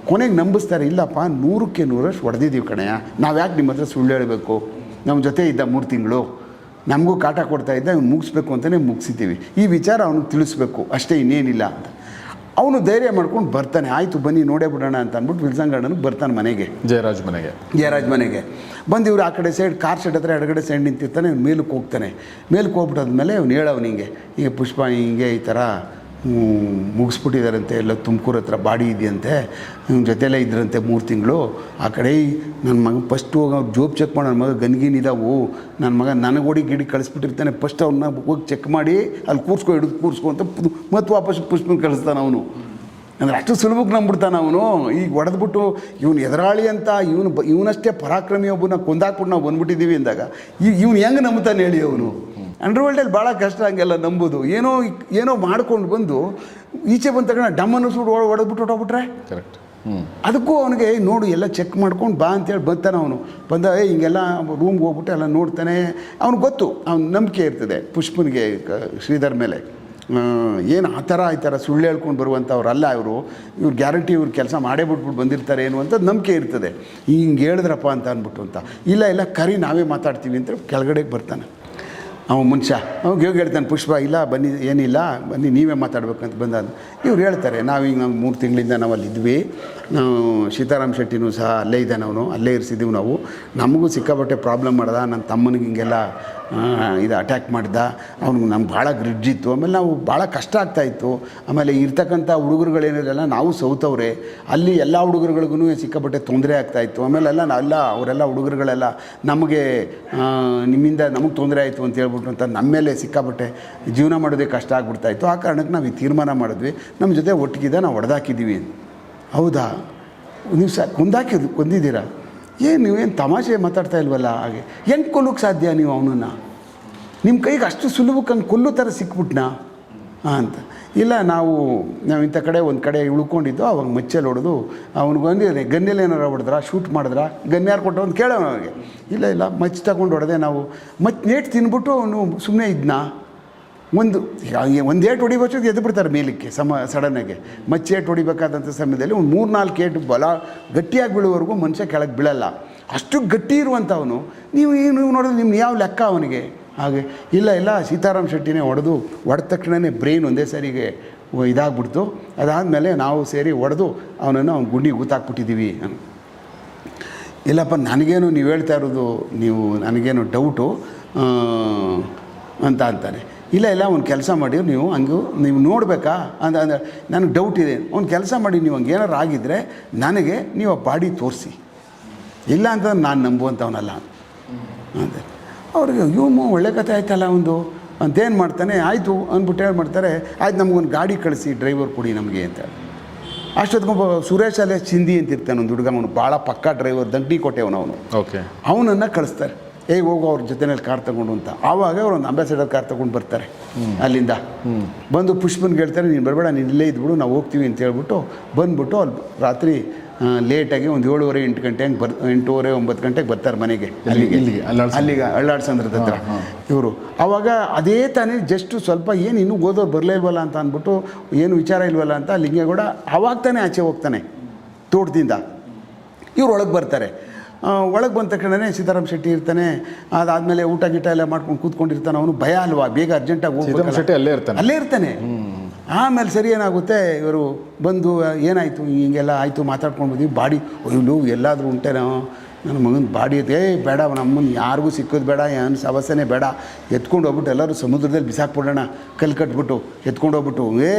ಕೊನೆಗೆ ನಂಬಿಸ್ತಾರೆ ಇಲ್ಲಪ್ಪ ನೂರಕ್ಕೆ ನೂರಷ್ಟು ಹೊಡೆದಿದ್ದೀವಿ ಕಣಯ್ಯ. ನಾವು ಯಾಕೆ ನಿಮ್ಮ ಹತ್ರ ಸುಳ್ಳು ಹೇಳಬೇಕು? ನಮ್ಮ ಜೊತೆ ಇದ್ದ ಮೂರು ತಿಂಗಳು. ನಮಗೂ ಕಾಟ ಕೊಡ್ತಾ ಇದ್ದ ಇವ್ನು ಮುಗಿಸ್ಬೇಕು ಅಂತಲೇ ಮುಗಿಸಿದ್ದೀವಿ. ಈ ವಿಚಾರ ಅವನಿಗೆ ತಿಳಿಸ್ಬೇಕು ಅಷ್ಟೇ ಇನ್ನೇನಿಲ್ಲ ಅಂತ. ಅವನು ಧೈರ್ಯ ಮಾಡ್ಕೊಂಡು ಬರ್ತಾನೆ. ಆಯಿತು ಬನ್ನಿ ನೋಡೇ ಬಿಡೋಣ ಅಂತ ಅಂದ್ಬಿಟ್ಟು ವಿಲ್ಸನ್ ಗಾರ್ಡನ್ಗೆ ಬರ್ತಾನೆ ಮನೆಗೆ. ಜಯರಾಜ್ ಮನೆಗೆ. ಜಯರಾಜ್ ಮನೆಗೆ. ಬಂದು ಇವ್ರು ಆ ಕಡೆ ಸೈಡ್ ಕಾರ್ ಸೈಡ್ ಹತ್ರ ಎಡಗಡೆ ಸೈಡ್ ನಿಂತಿರ್ತಾನೆ ಇವ್ನು ಮೇಲಕ್ಕೆ ಹೋಗ್ತಾನೆ. ಮೇಲಕ್ಕೆ ಹೋಗ್ಬಿಟ್ಟಾದ್ಮೇಲೆ ಅವ್ನು ಹಿಂಗೆ ಈಗ ಪುಷ್ಪ ಹಿಂಗೆ ಈ ಥರ ಹ್ಮ್, ಮುಗಿಸ್ಬಿಟ್ಟಿದಾರಂತೆ. ಎಲ್ಲ ತುಮಕೂರು ಹತ್ರ ಬಾಡಿ ಇದೆಯಂತೆ. ಜೊತೆಲೇ ಇದ್ರಂತೆ ಮೂರು ತಿಂಗಳು. ಆ ಕಡೆ ನನ್ನ ಮಗ ಫಸ್ಟ್ ಹೋಗಿ ಅವ್ರು ಜೋಬ್ ಚೆಕ್ ಮಾಡಿ. ನನ್ನ ಮಗ ಗನ್ಗಿನ ಇದಾವೆ ನನ್ನ ಮಗ ನನಗೆ ಗಿಡಿ ಕಳಿಸ್ಬಿಟ್ಟಿರ್ತಾನೆ. ಫಸ್ಟ್ ಅವ್ರನ್ನ ಹೋಗಿ ಚೆಕ್ ಮಾಡಿ ಅಲ್ಲಿ ಕೂರಿಸ್ಕೊ ಹಿಡಿದು ಕೂರಿಸ್ಕೊ ಅಂತ ಮತ್ತೆ ವಾಪಸ್ ಪುಷ್ಪನ ಕಳಿಸ್ತಾನೆ ಅವನು. ಅಂದರೆ ಅಷ್ಟು ಸುಲಭಕ್ಕೆ ನಂಬಿಡ್ತಾನೆ ಅವನು. ಈಗ ಹೊಡೆದ್ಬಿಟ್ಟು ಇವನು ಎದುರಾಳಿ ಅಂತ ಇವನು ಇವನಷ್ಟೇ ಪರಾಕ್ರಮಿ ಒಬ್ಬನ ಕೊಂದಾಕ್ಬಿಟ್ಟು ನಾವು ಬಂದ್ಬಿಟ್ಟಿದ್ದೀವಿ ಅಂದಾಗ ಈಗ ಇವನು ಹೆಂಗೆ ನಂಬ್ತಾನೆ ಹೇಳಿ ಅವನು? ಅಂಡರ್ವರ್ಲ್ಡಲ್ಲಿ ಭಾಳ ಕಷ್ಟ ಹಂಗೆಲ್ಲ ನಂಬೋದು. ಏನೋ ಏನೋ ಮಾಡ್ಕೊಂಡು ಬಂದು ಈಚೆ ಬಂದ ತಕ್ಷಣ ಡಮ್ಮನ್ನು ಸುಡು ಹೊಡೆದ್ಬಿಟ್ಟು ಹೊಟ್ಟೋಗ್ಬಿಟ್ರೆ ಕರೆಕ್ಟ್ ಹ್ಞೂ ಅದಕ್ಕೂ ಅವನಿಗೆ ನೋಡು ಎಲ್ಲ ಚೆಕ್ ಮಾಡ್ಕೊಂಡು ಬಾ ಅಂತೇಳಿ ಬರ್ತಾನೆ ಅವನು. ಬಂದ ಏ ಹಿಂಗೆಲ್ಲ ರೂಮ್ಗೆ ಹೋಗ್ಬಿಟ್ಟು ಎಲ್ಲ ನೋಡ್ತಾನೆ. ಅವ್ನಿಗೆ ಗೊತ್ತು ಅವ್ನ ನಂಬಿಕೆ ಇರ್ತದೆ ಪುಷ್ಪನಿಗೆ ಶ್ರೀಧರ್ ಮೇಲೆ. ಏನು ಆ ಥರ ಈ ಥರ ಸುಳ್ಳು ಹೇಳ್ಕೊಂಡು ಬರುವಂಥವ್ರಲ್ಲ ಇವರು. ಇವ್ರು ಗ್ಯಾರಂಟಿ ಇವ್ರು ಕೆಲಸ ಮಾಡೇ ಬಿಟ್ಬಿಟ್ಟು ಬಂದಿರ್ತಾರೆ ಅನ್ನುವಂಥ ನಂಬಿಕೆ ಇರ್ತದೆ. ಹಿಂಗೆ ಹೇಳಿದ್ರಪ್ಪ ಅಂತ ಅಂದ್ಬಿಟ್ಟು ಅಂತ. ಇಲ್ಲ ಇಲ್ಲ ಕರಿ ನಾವೇ ಮಾತಾಡ್ತೀವಿ ಅಂತ ಕೆಳಗಡೆಗೆ ಬರ್ತಾನೆ. ಅವ ಮನುಷ್ಯ ಅವ್ಗೆ ಹೋಗಿ ಹೇಳ್ತಾನೆ, ಪುಷ್ಪ, ಇಲ್ಲ, ಬನ್ನಿ, ಏನಿಲ್ಲ, ಬನ್ನಿ, ನೀವೇ ಮಾತಾಡ್ಬೇಕಂತ ಬಂದ ಇವ್ರು ಹೇಳ್ತಾರೆ ನಾವೀಗ ನಾವು ಮೂರು ತಿಂಗಳಿಂದ ನಾವು ಅಲ್ಲಿದ್ವಿ ನಾವು ಸೀತಾರಾಮ್ ಶೆಟ್ಟಿನೂ ಸಹ ಅಲ್ಲೇ ಇದ್ದಾನವನು ಅಲ್ಲೇ ಇರಿಸಿದ್ದೀವಿ ನಾವು. ನಮಗೂ ಸಿಕ್ಕಾಪಟ್ಟೆ ಪ್ರಾಬ್ಲಮ್ ಮಾಡ್ದ ನನ್ನ ತಮ್ಮನಿಗೆ ಹಿಂಗೆಲ್ಲ ಇದು ಅಟ್ಯಾಕ್ ಮಾಡಿದ. ಅವ್ನಿಗೆ ನಮ್ಗೆ ಭಾಳ ಇತ್ತು. ಆಮೇಲೆ ನಾವು ಭಾಳ ಕಷ್ಟ ಆಗ್ತಾಯಿತ್ತು ಆಮೇಲೆ ಇರ್ತಕ್ಕಂಥ ಹುಡುಗರುಗಳೇನಿರಲ್ಲ ನಾವು ಸೌತವ್ರೆ. ಅಲ್ಲಿ ಎಲ್ಲ ಹುಡುಗರುಗಳಿಗೂ ಸಿಕ್ಕಾಪಟ್ಟೆ ತೊಂದರೆ ಆಗ್ತಾಯಿತ್ತು ಆಮೇಲೆ ಎಲ್ಲ ಅವರೆಲ್ಲ ಹುಡುಗರುಗಳೆಲ್ಲ ನಮಗೆ ನಿಮ್ಮಿಂದ ನಮಗೆ ತೊಂದರೆ ಆಯಿತು ಅಂತ ಹೇಳ್ಬಿಟ್ಟು ಅಂತ ನಮ್ಮ ಮೇಲೆ ಸಿಕ್ಕಾಪಟ್ಟೆ ಜೀವನ ಮಾಡೋದೇ ಕಷ್ಟ ಆಗ್ಬಿಡ್ತಾಯಿತ್ತು ಆ ಕಾರಣಕ್ಕೆ ನಾವು ಈ ತೀರ್ಮಾನ ಮಾಡಿದ್ವಿ. ನಮ್ಮ ಜೊತೆ ಒಟ್ಟಿಗಿದ್ದ ನಾವು ಹೊಡೆದಾಕಿದ್ದೀವಿ ಹೌದಾ? ನೀವು ಸ ಕೊಂದಾಕಿದ್ದು ಕೊಂದಿದ್ದೀರಾ? ಏನು ನೀವೇನು ತಮಾಷೆ ಮಾತಾಡ್ತಾ ಇಲ್ವಲ್ಲ ಹಾಗೆ? ಹೆಂಗೆ ಕೊಲ್ಲೋಕ್ಕೆ ಸಾಧ್ಯ ನೀವು ಅವನನ್ನು? ನಿಮ್ಮ ಕೈಗೆ ಅಷ್ಟು ಸುಲಭಕ್ಕೆ ಹಂಗೆ ಕೊಲ್ಲು ಥರ ಸಿಕ್ಬಿಟ್ನಾ? ಅಂತ. ಇಲ್ಲ, ನಾವು ನಾವು ಇಂಥ ಕಡೆ ಒಂದು ಕಡೆ ಉಳ್ಕೊಂಡಿದ್ದು, ಅವಾಗ ಮಚ್ಚಲ್ಲಿ ಹೊಡೆದು ಅವ್ನಿಗೆ ಬಂದಿದೆ ಗನ್ನೆಲ್ಲ ಏನಾರು ಹೊಡೆದ್ರ? ಶೂಟ್ ಮಾಡಿದ್ರ? ಗನ್ ಯಾರು ಕೊಟ್ಟು ಅಂತ ಕೇಳೋಣ ಅವನಿಗೆ. ಇಲ್ಲ ಇಲ್ಲ ಮಚ್ಚು ತಗೊಂಡು ಹೊಡೆದೆ ನಾವು. ಮಚ್ ನೇಟ್ ತಿನ್ಬಿಟ್ಟು ಅವನು ಸುಮ್ಮನೆ ಇದ್ನಾ? ಒಂದು ಒಂದು ಏಟು ಹೊಡಿಬೇಕು ಎದ್ದು ಬಿಡ್ತಾರೆ ಮೇಲಕ್ಕೆ, ಸಮ ಸಡನ್ನಾಗೆ ಮಚ್ಚಿ ಏಟು ಹೊಡಿಬೇಕಾದಂಥ ಸಮಯದಲ್ಲಿ ಒಂದು ಮೂರು ನಾಲ್ಕು ಏಟು ಬಲ ಗಟ್ಟಿಯಾಗಿ ಬೀಳುವವರೆಗೂ ಮನುಷ್ಯ ಕೆಳಗೆ ಬೀಳಲ್ಲ. ಅಷ್ಟು ಗಟ್ಟಿ ಇರುವಂಥವನು, ನೀವು ನೀವು ನೋಡಿದ್ರೆ ನಿಮ್ಮ ಯಾವ ಲೆಕ್ಕ ಅವನಿಗೆ? ಹಾಗೆ, ಇಲ್ಲ ಇಲ್ಲ, ಸೀತಾರಾಮ್ ಶೆಟ್ಟಿನೇ ಹೊಡೆದು ಹೊಡೆದ ತಕ್ಷಣವೇ ಬ್ರೈನ್ ಒಂದೇ ಸರಿಗೆ ಇದಾಗ್ಬಿಡ್ತು. ಅದಾದಮೇಲೆ ನಾವು ಸೇರಿ ಹೊಡೆದು ಅವನನ್ನು ಅವ್ನ ಗುಂಡಿ ಗೂತಾಕ್ಬಿಟ್ಟಿದ್ದೀವಿ ಇಲ್ಲಪ್ಪ, ನನಗೇನು ನೀವು ಹೇಳ್ತಾ ಇರೋದು, ನೀವು ನನಗೇನು ಡೌಟು ಅಂತ ಅಂತಾನೆ. ಇಲ್ಲ ಇಲ್ಲ ಒಂದು ಕೆಲಸ ಮಾಡಿ ನೀವು ಹಂಗೂ ನೀವು ನೋಡಬೇಕಾ? ಅಂತ ಅಂದ್ರೆ ನನಗೆ ಡೌಟ್ ಇದೆ. ಒಂದು ಕೆಲಸ ಮಾಡಿ ನೀವು ಹಂಗೆ ಏನಾರು ಆಗಿದ್ದರೆ ನನಗೆ ನೀವು ಆ ಬಾಡಿ ತೋರಿಸಿ. ಇಲ್ಲ ಅಂತ ನಾನು ನಂಬುವಂಥವನಲ್ಲ ಅಂತೆ ಅವ್ರಿಗೆ ಇವನು ಒಳ್ಳೆ ಕತೆ ಆಯ್ತಲ್ಲ ಒಂದು. ಅಂತೇನು ಮಾಡ್ತಾನೆ ಆಯಿತು ಅಂದ್ಬಿಟ್ಟು ಏನು ಮಾಡ್ತಾರೆ ಆಯ್ತು ನಮಗೊಂದು ಗಾಡಿ ಕಳಿಸಿ ಡ್ರೈವರ್ ಕೊಡಿ ನಮಗೆ ಅಂತ ಅಷ್ಟೊತ್ತಿಗೊಬ್ಬ ಸುರೇಶ್ ಅಲ್ಲೇ ಚಿಂದಿ ಅಂತ ಇರ್ತಾನೆ ಒಂದು ಹುಡುಗ ಅವನು. ಭಾಳ ಪಕ್ಕಾ ಡ್ರೈವರ್ ದಂಡಿ ಕೊಟ್ಟೆವನು ಅವನು ಓಕೆ ಅವನನ್ನು ಕಳಿಸ್ತಾರೆ. ಏ ಹೋಗು ಅವ್ರ ಜೊತೆನಲ್ಲಿ ಕಾರ್ ತಗೊಂಡು ಅಂತ. ಆವಾಗ ಅವ್ರು ಒಂದು ಅಂಬಾಸಿಡರ್ ಕಾರ್ ತಗೊಂಡು ಬರ್ತಾರೆ ಅಲ್ಲಿಂದ. ಬಂದು ಪುಷ್ಪನ್ ಹೇಳ್ತಾರೆ ನೀನು ಬರಬೇಡ ನೀನು ಇಲ್ಲೇ ಇದ್ಬಿಡು ನಾವು ಹೋಗ್ತೀವಿ ಅಂತ ಹೇಳ್ಬಿಟ್ಟು ಬಂದ್ಬಿಟ್ಟು ಅಲ್ಲಿ ರಾತ್ರಿ ಲೇಟಾಗಿ ಒಂದು ಏಳುವರೆ ಎಂಟು ಗಂಟೆ ಹಂಗೆ ಬರ್ ಎಂಟೂವರೆ ಒಂಬತ್ತು ಗಂಟೆಗೆ ಬರ್ತಾರೆ ಮನೆಗೆ. ಅಲ್ಲಿಗೆ. ಇಲ್ಲಿಗೆ. ಅಲ್ಲಿಗೆ ಅಳ್ಳಾಡ್ಸಂದ್ರದ ಹತ್ರ. ಇವರು. ಆವಾಗ ಅದೇ ತಾನೇ ಜಸ್ಟ್ ಸ್ವಲ್ಪ ಏನು ಇನ್ನೂ ಓದೋರು ಬರಲೇ ಇಲ್ವಲ್ಲ ಅಂತ ಅಂದ್ಬಿಟ್ಟು ಏನು ವಿಚಾರ ಇಲ್ವಲ್ಲ ಅಂತ ಲಿಂಗೇಗೌಡ ಆವಾಗ ತಾನೇ ಆಚೆ ಹೋಗ್ತಾನೆ ತೋಟದಿಂದ. ಇವ್ರು ಒಳಗೆ ಬರ್ತಾರೆ. ಒಳಗೆ ಬಂದ ತಕ್ಷಣವೇ ಸೀತಾರಾಮ್ ಶೆಟ್ಟಿ ಇರ್ತಾನೆ. ಅದಾದಮೇಲೆ ಊಟ ಗೀಟ ಎಲ್ಲ ಮಾಡ್ಕೊಂಡು ಕೂತ್ಕೊಂಡಿರ್ತಾನೆ. ಅವನು ಭಯ ಅಲ್ವಾ? ಬೇಗ ಅರ್ಜೆಂಟಾಗಿ ಆಗಿ ಹೋಗ್ಬೇಕಲ್ಲ. ಶೆಟ್ಟಿ ಅಲ್ಲೇ ಇರ್ತಾನೆ. ಅಲ್ಲೇ ಇರ್ತಾನೆ. ಆಮೇಲೆ ಸರಿ ಏನಾಗುತ್ತೆ? ಇವರು ಬಂದು ಏನಾಯಿತು? ಹಿಂಗೆಲ್ಲ ಆಯಿತು ಮಾತಾಡ್ಕೊಂಡು ಬಂದ್ವಿ. ಬಾಡಿ ಅಯ್ಯೋ ಎಲ್ಲಾದರೂ ಉಂಟೇನೋ? ನನ್ನ ಮಗನ ಬಾಡಿ ಐತೆ ಏ ಬೇಡ ನಮ್ಮನ್ನು ಯಾರಿಗೂ ಸಿಕ್ಕೋದು ಬೇಡ, ಏನು ಸಮಸ್ಯೆನೇ ಬೇಡ. ಎತ್ಕೊಂಡು ಹೋಗ್ಬಿಟ್ಟು ಎಲ್ಲರೂ ಸಮುದ್ರದಲ್ಲಿ ಬಿಸಾಕ್ಬಿಡೋಣ, ಕಲ್ಲು ಕಟ್ಬಿಟ್ಟು, ಎತ್ಕೊಂಡು ಹೋಗ್ಬಿಟ್ಟು. ಏ,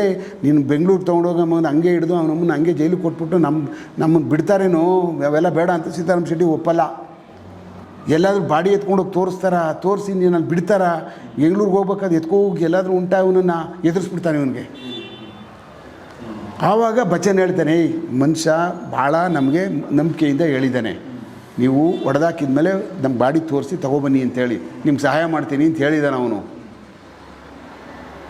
ನೀನು ಬೆಂಗಳೂರು ತೊಗೊಂಡೋಗಿ ಮಗನ ಹಂಗೆ ಹಿಡಿದು ನಮ್ಮನ್ನು ಹಂಗೆ ಜೈಲಿಗೆ ಕೊಟ್ಬಿಟ್ಟು ನಮ್ಮ ನಮ್ಮನ್ನು ಬಿಡ್ತಾರೇನೋ, ಅವೆಲ್ಲ ಬೇಡ ಅಂತ ಸೀತಾರಾಮ್ ಶೆಟ್ಟಿ ಒಪ್ಪಲ್ಲ. ಎಲ್ಲಾದರೂ ಬಾಡಿ ಎತ್ಕೊಂಡು ಹೋಗಿ ತೋರಿಸ್ತಾರ, ತೋರಿಸಿ ನೀನು ಬಿಡ್ತಾರ? ಬೆಂಗ್ಳೂರಿಗೆ ಹೋಗ್ಬೇಕಾದ್ರೆ ಎತ್ಕೋ ಹೋಗಿ, ಎಲ್ಲಾದರೂ ಉಂಟಾ ಇವನನ್ನು, ಎದುರಿಸ್ಬಿಡ್ತಾನೆ ಇವನಿಗೆ. ಆವಾಗ ಬಚನ್ ಹೇಳ್ತಾನೆ, ಏಯ್, ಮನುಷ್ಯ ಭಾಳ ನಮಗೆ ನಂಬಿಕೆಯಿಂದ ಹೇಳಿದ್ದಾನೆ. ನೀವು ಹೊಡೆದಾಕಿದ ಮೇಲೆ ನಮ್ಮ ಬಾಡಿ ತೋರಿಸಿ ತಗೊಬನ್ನಿ ಅಂತೇಳಿ. ನಿಮ್ಗೆ ಸಹಾಯ ಮಾಡ್ತೀನಿ ಅಂತ ಹೇಳಿದಾನೆ ಅವನು.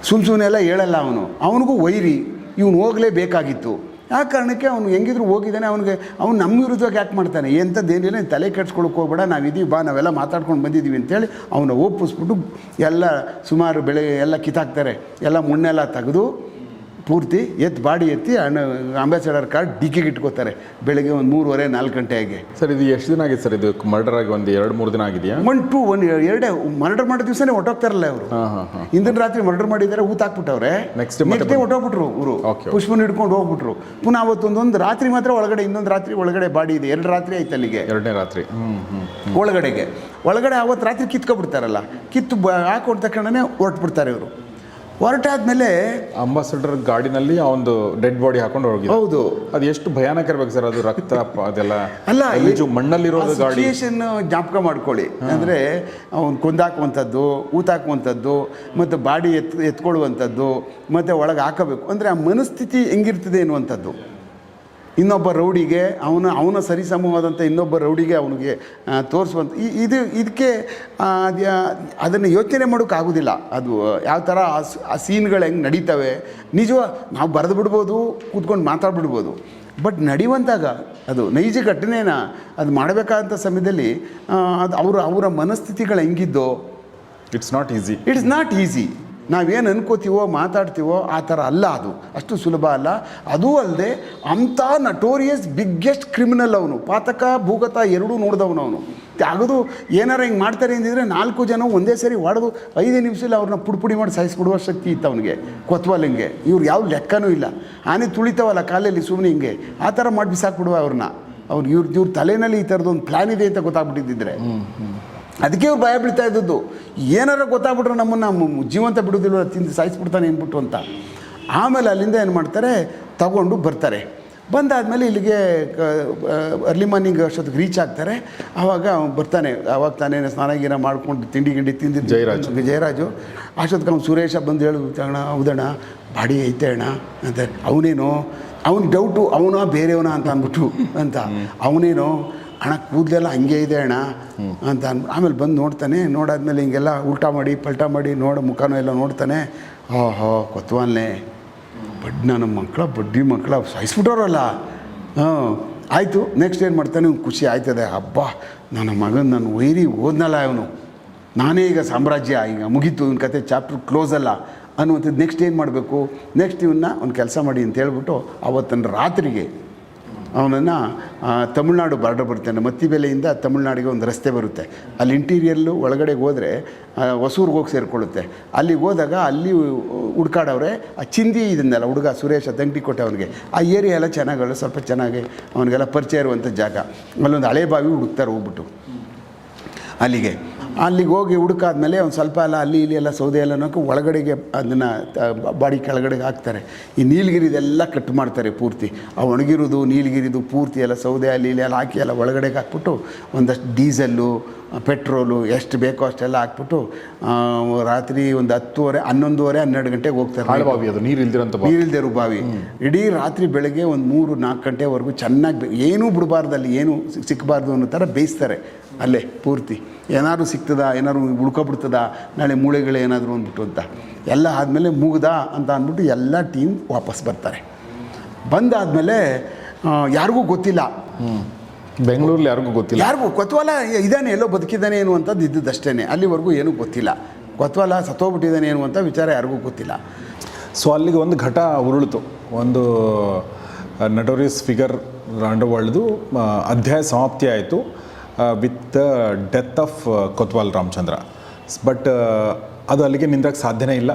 ಸುಮ್ ಸುಮ್ಮನೆ ಎಲ್ಲ ಹೇಳಲ್ಲ ಅವನು. ಅವನಿಗೂ ವೈರಿ. ಇವನು ಹೋಗಲೇಬೇಕಾಗಿತ್ತು ಆ ಕಾರಣಕ್ಕೆ ಅವನು ಹೆಂಗಿದ್ರು ಹೋಗಿದ್ದಾನೆ, ಅವನಿಗೆ ಅವ್ನು ನಮ್ಮ ವಿರುದ್ಧವಾಗಿ ಯಾಕೆ ಮಾಡ್ತಾನೆ. ಎಂಥದ್ದೇನಿಲ್ಲ ತಲೆ ಕೆಡ್ಸ್ಕೊಳಕ್ಕೆ ಹೋಗ್ಬೇಡ ನಾವಿದ್ದೀವಿ ಬಾ, ನಾವೆಲ್ಲ ಮಾತಾಡ್ಕೊಂಡು ಬಂದಿದ್ದೀವಿ ಅಂತೇಳಿ ಅವನ್ನ ಒಪ್ಪಿಸ್ಬಿಟ್ಟು ಎಲ್ಲ ಸುಮಾರು ಬೆಳೆ ಎಲ್ಲ ಕಿತ್ತಾಕ್ತಾರೆ. ಎಲ್ಲ ಮುಣ್ಣೆಲ್ಲ ತೆಗೆದು ಪೂರ್ತಿ ಎತ್ತು ಬಾಡಿ ಎತ್ತಿ ಅಣ್ಣ ಅಂಬಾಸಡರ್ ಕಾರ್ಡ್ ಡಿಕ್ಕಿಗೆ ಇಟ್ಕೋತಾರೆ. ಬೆಳಗ್ಗೆ ಒಂದು ಮೂರುವರೆ ನಾಲ್ಕು ಗಂಟೆಗೆ ಸರ್ ಇದು ಎಷ್ಟು ದಿನ ಆಗಿದೆ ಸರ್? ಇದು ಮರ್ಡರ್ ಆಗಿ ಒಂದು ಎರಡು ಮೂರು ದಿನ ಆಗಿದೆಯಾ? ಒನ್ ಟು ಒನ್ ಎರಡೇ ಮರ್ಡರ್ ಮಾಡಿದ ದಿವಸನೇ ಹೊಟ್ಟೋಗ್ತಾರಲ್ಲ ಅವರು ಹಾಂ ಹಾಂ ಹಾಂ. ಹಿಂದಿನ ರಾತ್ರಿ ಮರ್ಡರ್ ಮಾಡಿದ್ದಾರೆ ಊತ ಹಾಕ್ಬಿಟ್ಟವ್ರೆ. ನೆಕ್ಸ್ಟ್ ನೆಕ್ಸ್ಟ್ ಡೇ ಹೊಟ್ಟೋಗ್ಬಿಟ್ರು ಇವರು. ಪುಷ್ಪನ್ ಹಿಡ್ಕೊಂಡು ಹೋಗ್ಬಿಟ್ರು. ಪುನಃ ಅವತ್ತೊಂದೊಂದು ರಾತ್ರಿ ಮಾತ್ರ ಒಳಗಡೆ ಇನ್ನೊಂದು ರಾತ್ರಿ ಒಳಗಡೆ ಬಾಡಿ ಇದೆ. ಎರಡು ರಾತ್ರಿ ಆಯ್ತು ಅಲ್ಲಿಗೆ. ಎರಡನೇ ರಾತ್ರಿ. ಒಳಗಡೆಗೆ. ಒಳಗಡೆ ಅವತ್ತು ರಾತ್ರಿ ಕಿತ್ಕೊಬಿಡ್ತಾರಲ್ಲ. ಕಿತ್ತು ಹಾಕೊಂಡ ತಕ್ಷಣನೇ ಹೊರಟ್ಬಿಡ್ತಾರೆ ಇವರು. ಹೊರಟಾದ್ಮೇಲೆ ಅಂಬಾಸಡರ್ ಗಾಡಿನಲ್ಲಿ ಒಂದು ಡೆಡ್ ಬಾಡಿ ಹಾಕೊಂಡು ಹೋಗಿ ಹೌದು. ಅದು ಎಷ್ಟು ಭಯಾನಕ ಇರ್ಬೇಕು ಸರ್? ಅದು ರಕ್ತ ಅದೆಲ್ಲ ಅಲ್ಲ ಗಲೀಜು ಮಣ್ಣಲ್ಲಿರೋದು ಗಾಡಿ. ಜ್ಞಾಪಕ ಮಾಡ್ಕೊಳ್ಳಿ. ಅಂದರೆ ಅವ್ನು ಕುಂದಾಕುವಂಥದ್ದು ಊತಾಕುವಂಥದ್ದು ಮತ್ತು ಬಾಡಿ ಎತ್ ಎತ್ಕೊಳ್ಳುವಂಥದ್ದು ಮತ್ತು ಒಳಗೆ ಹಾಕಬೇಕು. ಅಂದರೆ ಆ ಮನಸ್ಥಿತಿ ಹೆಂಗಿರ್ತದೆ ಅನ್ನುವಂಥದ್ದು ಇನ್ನೊಬ್ಬ ರೌಡಿಗೆ ಅವನ ಅವನ ಸರಿಸಮವಾದಂಥ ಇನ್ನೊಬ್ಬ ರೌಡಿಗೆ ಅವನಿಗೆ ತೋರಿಸುವಂಥ ಈ ಇದು ಇದಕ್ಕೆ ಅದನ್ನು ಯೋಚನೆ ಮಾಡೋಕ್ಕಾಗೋದಿಲ್ಲ. ಅದು ಯಾವ ಥರ ಆ ಸೀನ್ಗಳು ಹೆಂಗೆ ನಡೀತವೆ. ನಿಜವ ನಾವು ಬರೆದು ಬಿಡ್ಬೋದು ಕೂತ್ಕೊಂಡು ಮಾತಾಡ್ಬಿಡ್ಬೋದು. ಬಟ್ ನಡೆಯುವಂತಾಗ ಅದು ನೈಜ ಘಟನೆನ ಅದು ಮಾಡಬೇಕಾದಂಥ ಸಮಯದಲ್ಲಿ ಅದು ಅವರ ಅವರ ಮನಸ್ಥಿತಿಗಳು ಹೆಂಗಿದ್ದೋ it's not easy it's not easy ನಾವೇನು ಅನ್ಕೋತೀವೋ, ಮಾತಾಡ್ತೀವೋ, ಆ ಥರ ಅಲ್ಲ ಅದು. ಅಷ್ಟು ಸುಲಭ ಅಲ್ಲ. ಅದೂ ಅಲ್ಲದೆ ಅಂಥ ನಟೋರಿಯಸ್ ಬಿಗ್ಗೆಸ್ಟ್ ಕ್ರಿಮಿನಲ್ ಅವನು. ಪಾತಕ, ಭೂಗತ ಎರಡೂ ನೋಡಿದವನು ಅವನು. ತೆಗೆದು ಏನಾರ ಹಿಂಗೆ ಮಾಡ್ತಾರೆ ಅಂದಿದ್ರೆ ನಾಲ್ಕು ಜನ ಒಂದೇ ಸರಿ ಹೊಡೆದು ಐದು ನಿಮಿಷದಲ್ಲಿ ಅವ್ರನ್ನ ಪುಡಿಪುಡಿ ಪುಡಿ ಮಾಡಿ ಸಾಯಿಸ್ಬಿಡುವ ಶಕ್ತಿ ಇತ್ತು ಅವನಿಗೆ. ಹಿಂಗೆ. ಇವ್ರು ಯಾವ ಲೆಕ್ಕನೂ ಇಲ್ಲ. ಆನೆ ತುಳಿತಾವಲ್ಲ ಕಾಲಲ್ಲಿ ಸುಮ್ಮನೆ ಹಿಂಗೆ. ಆ ಥರ ಮಾಡಿ ಬಿಸಾಕ್ಬಿಡುವ ಅವ್ರನ್ನ ಅವ್ರು ಇವ್ರ ಇವ್ರ ತಲೆಯಲ್ಲಿ ಈ ಥರದೊಂದು ಪ್ಲ್ಯಾನ್ ಇದೆ ಅಂತ ಗೊತ್ತಾಗ್ಬಿಟ್ಟಿದ್ದಿದ್ರೆ. ಅದಕ್ಕೆ ಇವ್ರು ಭಯ ಬೀಳ್ತಾ ಇದ್ದದ್ದು. ಏನಾರ ಗೊತ್ತಾಗ್ಬಿಟ್ರೆ ನಮ್ಮನ್ನು ಜೀವಂತ ಬಿಡೋದಿಲ್ಲ ತಿಂದು ಸಾಯಿಸ್ಬಿಡ್ತಾನೆ ಏನ್ಬಿಟ್ಟು ಅಂತ. ಆಮೇಲೆ ಅಲ್ಲಿಂದ ಏನು ಮಾಡ್ತಾರೆ? ತಗೊಂಡು ಬರ್ತಾರೆ. ಬಂದಾದಮೇಲೆ ಇಲ್ಲಿಗೆ ಅರ್ಲಿ ಮಾರ್ನಿಂಗ್ ಅಷ್ಟೊತ್ತಿಗೆ ರೀಚ್ ಆಗ್ತಾರೆ. ಆವಾಗ ಅವ್ನು ಬರ್ತಾನೆ. ಆವಾಗ ತಾನೇ ಸ್ನಾನ ಗೀನ ಮಾಡ್ಕೊಂಡು ತಿಂಡಿ ಗಿಂಡಿ ತಿಂದಿದ್ದು. ಜಯರಾಜ್. ಜಯರಾಜು. ಅಷ್ಟೊತ್ತಿಗೆ ಅವ್ನು ಸುರೇಶ ಬಂದು ಹೇಳು ಅಣ್ಣ ಹೌದಣ್ಣ ಬಾಡಿ ಐತೆ ಅಣ್ಣ. ಅಂತ. ಅವನೇನೋ ಅವ್ನಿಗೆ ಡೌಟು ಅವನ ಬೇರೆಯವನ ಅಂತ ಅಂದ್ಬಿಟ್ಟು ಅಂತ. ಅವನೇನೋ ಅಣ್ಣ ಕೂದಲೆಲ್ಲ ಹಂಗೆ ಇದೆ ಅಣ್ಣ ಅಂತ ಅನ್, ಆಮೇಲೆ ಬಂದು ನೋಡ್ತಾನೆ, ನೋಡಾದ್ಮೇಲೆ ಹಿಂಗೆಲ್ಲ ಉಲ್ಟಾ ಮಾಡಿ, ಪಲ್ಟಾ ಮಾಡಿ ನೋಡ, ಮುಖನೂ ಎಲ್ಲ ನೋಡ್ತಾನೆ. ಓಹೋ ಕೊತ್ವಾನೆ ಬಡ್ ನನ್ನ ಮಕ್ಕಳ ಬಡ್ಡಿ ಮಕ್ಕಳ ಸಾಯಿಸ್ಬಿಟ್ಟವ್ರಲ್ಲ. ಹಾಂ, ಆಯಿತು ನೆಕ್ಸ್ಟ್ ಏನು ಮಾಡ್ತಾನೆ ಇವ್ನು ಖುಷಿ ಆಯ್ತದೆ. ಹಬ್ಬ, ನನ್ನ ಮಗನ ನನ್ನ ವೈರಿ ಓದ್ನಲ್ಲ ಅವನು ನಾನೇ ಈಗ ಸಾಮ್ರಾಜ್ಯ, ಈಗ ಮುಗೀತು, ಇವನ ಕತೆ ಚಾಪ್ಟರ್ ಕ್ಲೋಸ್ ಅಲ್ಲ. ಅನ್ನುವಂಥದ್ದು ನೆಕ್ಸ್ಟ್ ಏನು ಮಾಡಬೇಕು? ನೆಕ್ಸ್ಟ್ ಇವನ್ನ ಒಂದು ಕೆಲಸ ಮಾಡಿ ಅಂತ ಹೇಳ್ಬಿಟ್ಟು ಅವತ್ತನ ರಾತ್ರಿಗೆ ಅವನನ್ನು ತಮಿಳ್ನಾಡು ಬಾರ್ಡರ್ ಬರ್ತೇನೆ ಮತ್ತಿಬೆಲೆಯಿಂದ ತಮಿಳ್ನಾಡಿಗೆ ಒಂದು ರಸ್ತೆ ಬರುತ್ತೆ. ಅಲ್ಲಿ ಇಂಟೀರಿಯಲ್ಲು ಒಳಗಡೆ ಹೋದರೆ ಹೊಸೂರ್ಗೆ ಹೋಗಿ ಸೇರಿಕೊಳ್ಳುತ್ತೆ. ಅಲ್ಲಿಗೆ ಹೋದಾಗ ಅಲ್ಲಿ ಹುಡ್ಕಾಡವ್ರೆ, ಆ ಚಿಂದಿ ಇದನ್ನೆಲ್ಲ, ಹುಡುಗ ಸುರೇಶ ದಂಗಡಿ ಕೊಟ್ಟೆ ಅವನಿಗೆ. ಆ ಏರಿಯಾ ಎಲ್ಲ ಚೆನ್ನಾಗಲ್ಲ, ಸ್ವಲ್ಪ ಚೆನ್ನಾಗಿ ಅವನಿಗೆಲ್ಲ ಪರಿಚಯ ಇರುವಂಥ ಜಾಗ. ಅಲ್ಲೊಂದು ಹಳೆ ಬಾವಿ ಹುಡುಕ್ತಾರೆ ಹೋಗ್ಬಿಟ್ಟು. ಅಲ್ಲಿಗೆ ಅಲ್ಲಿಗೆ ಹೋಗಿ ಹುಡುಕಾದ್ಮೇಲೆ ಒಂದು ಸ್ವಲ್ಪ ಎಲ್ಲ ಅಲ್ಲಿ ಇಲ್ಲಿ ಎಲ್ಲ ಸೌದೆ ಎಲ್ಲ ನೋಕಿ ಒಳಗಡೆಗೆ ಅದನ್ನು ಬಾಡಿ ಕೆಳಗಡೆಗೆ ಹಾಕ್ತಾರೆ. ಈ ನೀಲಗಿರಿದೆಲ್ಲ ಕಟ್ ಮಾಡ್ತಾರೆ ಪೂರ್ತಿ. ಆ ಒಣಗಿರೋದು ನೀಲಗಿರಿದು ಪೂರ್ತಿ ಎಲ್ಲ ಸೌದೆ ಅಲ್ಲಿ ಇಲ್ಲಿ ಎಲ್ಲ ಹಾಕಿ ಎಲ್ಲ ಒಳಗಡೆಗೆ ಹಾಕ್ಬಿಟ್ಟು ಒಂದಷ್ಟು ಡೀಸೆಲ್ಲು ಪೆಟ್ರೋಲು ಎಷ್ಟು ಬೇಕೋ ಅಷ್ಟೆಲ್ಲ ಹಾಕ್ಬಿಟ್ಟು ರಾತ್ರಿ ಒಂದು ಹತ್ತುವರೆ ಹನ್ನೊಂದುವರೆ ಹನ್ನೆರಡು ಗಂಟೆಗೆ ಹೋಗ್ತಾರೆ ಹಾಳ್ಬಾವಿ ಅದು ನೀರು ಇಲ್ದಿರೋಂಥ ಬಾವಿ. ನೀರಿಲ್ದಿರೋ ಬಾವಿ. ಇಡೀ ರಾತ್ರಿ ಬೆಳಗ್ಗೆ ಒಂದು ಮೂರು ನಾಲ್ಕು ಗಂಟೆವರೆಗೂ ಚೆನ್ನಾಗಿ ಏನೂ ಬಿಡಬಾರ್ದು ಅಲ್ಲಿ ಏನೂ ಸಿಕ್- ಸಿಕ್ಕಬಾರ್ದು ಅನ್ನೋ ಥರ ಬೇಯಿಸ್ತಾರೆ ಅಲ್ಲೇ ಪೂರ್ತಿ. ಏನಾದ್ರು ಸಿಗ್ತದ? ಏನಾದ್ರು ಉಳ್ಕೊಬಿಡ್ತದ ನಾಳೆ ಮೂಳೆಗಳು ಏನಾದರೂ ಅಂದ್ಬಿಟ್ಟು ಅಂತ. ಎಲ್ಲ ಆದಮೇಲೆ ಮುಗ್ದ ಅಂತ ಅಂದ್ಬಿಟ್ಟು ಎಲ್ಲ ಟೀಮ್ ವಾಪಸ್ ಬರ್ತಾರೆ. ಬಂದಾದಮೇಲೆ ಯಾರಿಗೂ ಗೊತ್ತಿಲ್ಲ. ಬೆಂಗಳೂರಲ್ಲಿ ಯಾರಿಗೂ ಗೊತ್ತಿಲ್ಲ. ಯಾರಿಗೂ ಕೊತ್ವಾಲ ಇದ್ದಾನೆ ಎಲ್ಲೋ ಬದುಕಿದ್ದಾನೆ ಅಂತದ್ದು ಇದ್ದದ್ದಷ್ಟೇ ಅಲ್ಲಿವರೆಗೂ ಏನೂ ಗೊತ್ತಿಲ್ಲ. ಕೊತ್ವಾಲ ಸತ್ತೋಗ್ಬಿಟ್ಟಿದ್ದಾನೆ ಅಂತ ವಿಚಾರ ಯಾರಿಗೂ ಗೊತ್ತಿಲ್ಲ. ಸೊ ಅಲ್ಲಿಗೆ ಒಂದು ಘಟ ಉರುಳಿತು. ಒಂದು ನಟೋರಿಯಸ್ ಫಿಗರ್ ಅಂಡರ್ವರ್ಲ್ಡ್ದು ಅಧ್ಯಾಯ ಸಮಾಪ್ತಿ ಆಯಿತು. With the death of Kotwal Ramachandra but ಅದು ಅಲ್ಲಿಗೆ ನಿಂದ್ರಕ್ಕೆ ಸಾಧ್ಯನೇ ಇಲ್ಲ.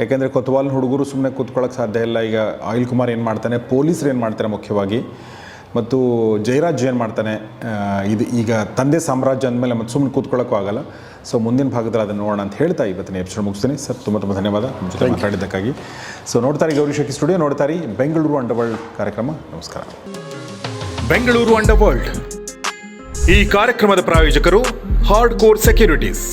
ಯಾಕೆಂದರೆ ಕೊತ್ವಾಲ್ ಹುಡುಗರು ಸುಮ್ಮನೆ ಕೂತ್ಕೊಳ್ಳೋಕೆ ಸಾಧ್ಯ ಇಲ್ಲ. ಈಗ ಆಯಿಲ್ ಕುಮಾರ್ ಏನು ಮಾಡ್ತಾನೆ? ಪೊಲೀಸರು ಏನು ಮಾಡ್ತಾರೆ ಮುಖ್ಯವಾಗಿ? ಮತ್ತು ಜಯರಾಜ್ ಏನು ಮಾಡ್ತಾನೆ? ಇದು ಈಗ ತಂದೆ ಸಾಮ್ರಾಜ್ಯ ಅಂದಮೇಲೆ ಮತ್ತು ಸುಮ್ಮನೆ ಕೂತ್ಕೊಳ್ಳೋಕ್ಕೂ ಆಗಲ್ಲ. ಸೊ ಮುಂದಿನ ಭಾಗದಲ್ಲಿ ಅದನ್ನು ನೋಡೋಣ ಅಂತ ಹೇಳ್ತಾ ಇವತ್ತಿನ ಎಪಿಸೋಡ್ ಮುಗಿಸ್ತೀನಿ. ಸರ್ ತುಂಬ ತುಂಬ ಧನ್ಯವಾದ. ನಿಮ್ಮ ಜೊತೆ ಮಾತಾಡಿದ್ದಕ್ಕಾಗಿ. ಸೊ ನೋಡ್ತಾರೆ ಗೌರಿ ಶಕಿ ಸ್ಟುಡಿಯೋ ನೋಡ್ತಾರೆ ಬೆಂಗಳೂರು ಅಂಡರ್ವರ್ಲ್ಡ್ ಕಾರ್ಯಕ್ರಮ. ನಮಸ್ಕಾರ. ಬೆಂಗಳೂರು ಅಂಡರ್ ವರ್ಲ್ಡ್ ಈ ಕಾರ್ಯಕ್ರಮದ ಪ್ರಾಯೋಜಕರು ಹಾರ್ಡ್ ಕೋರ್ ಸೆಕ್ಯೂರಿಟೀಸ್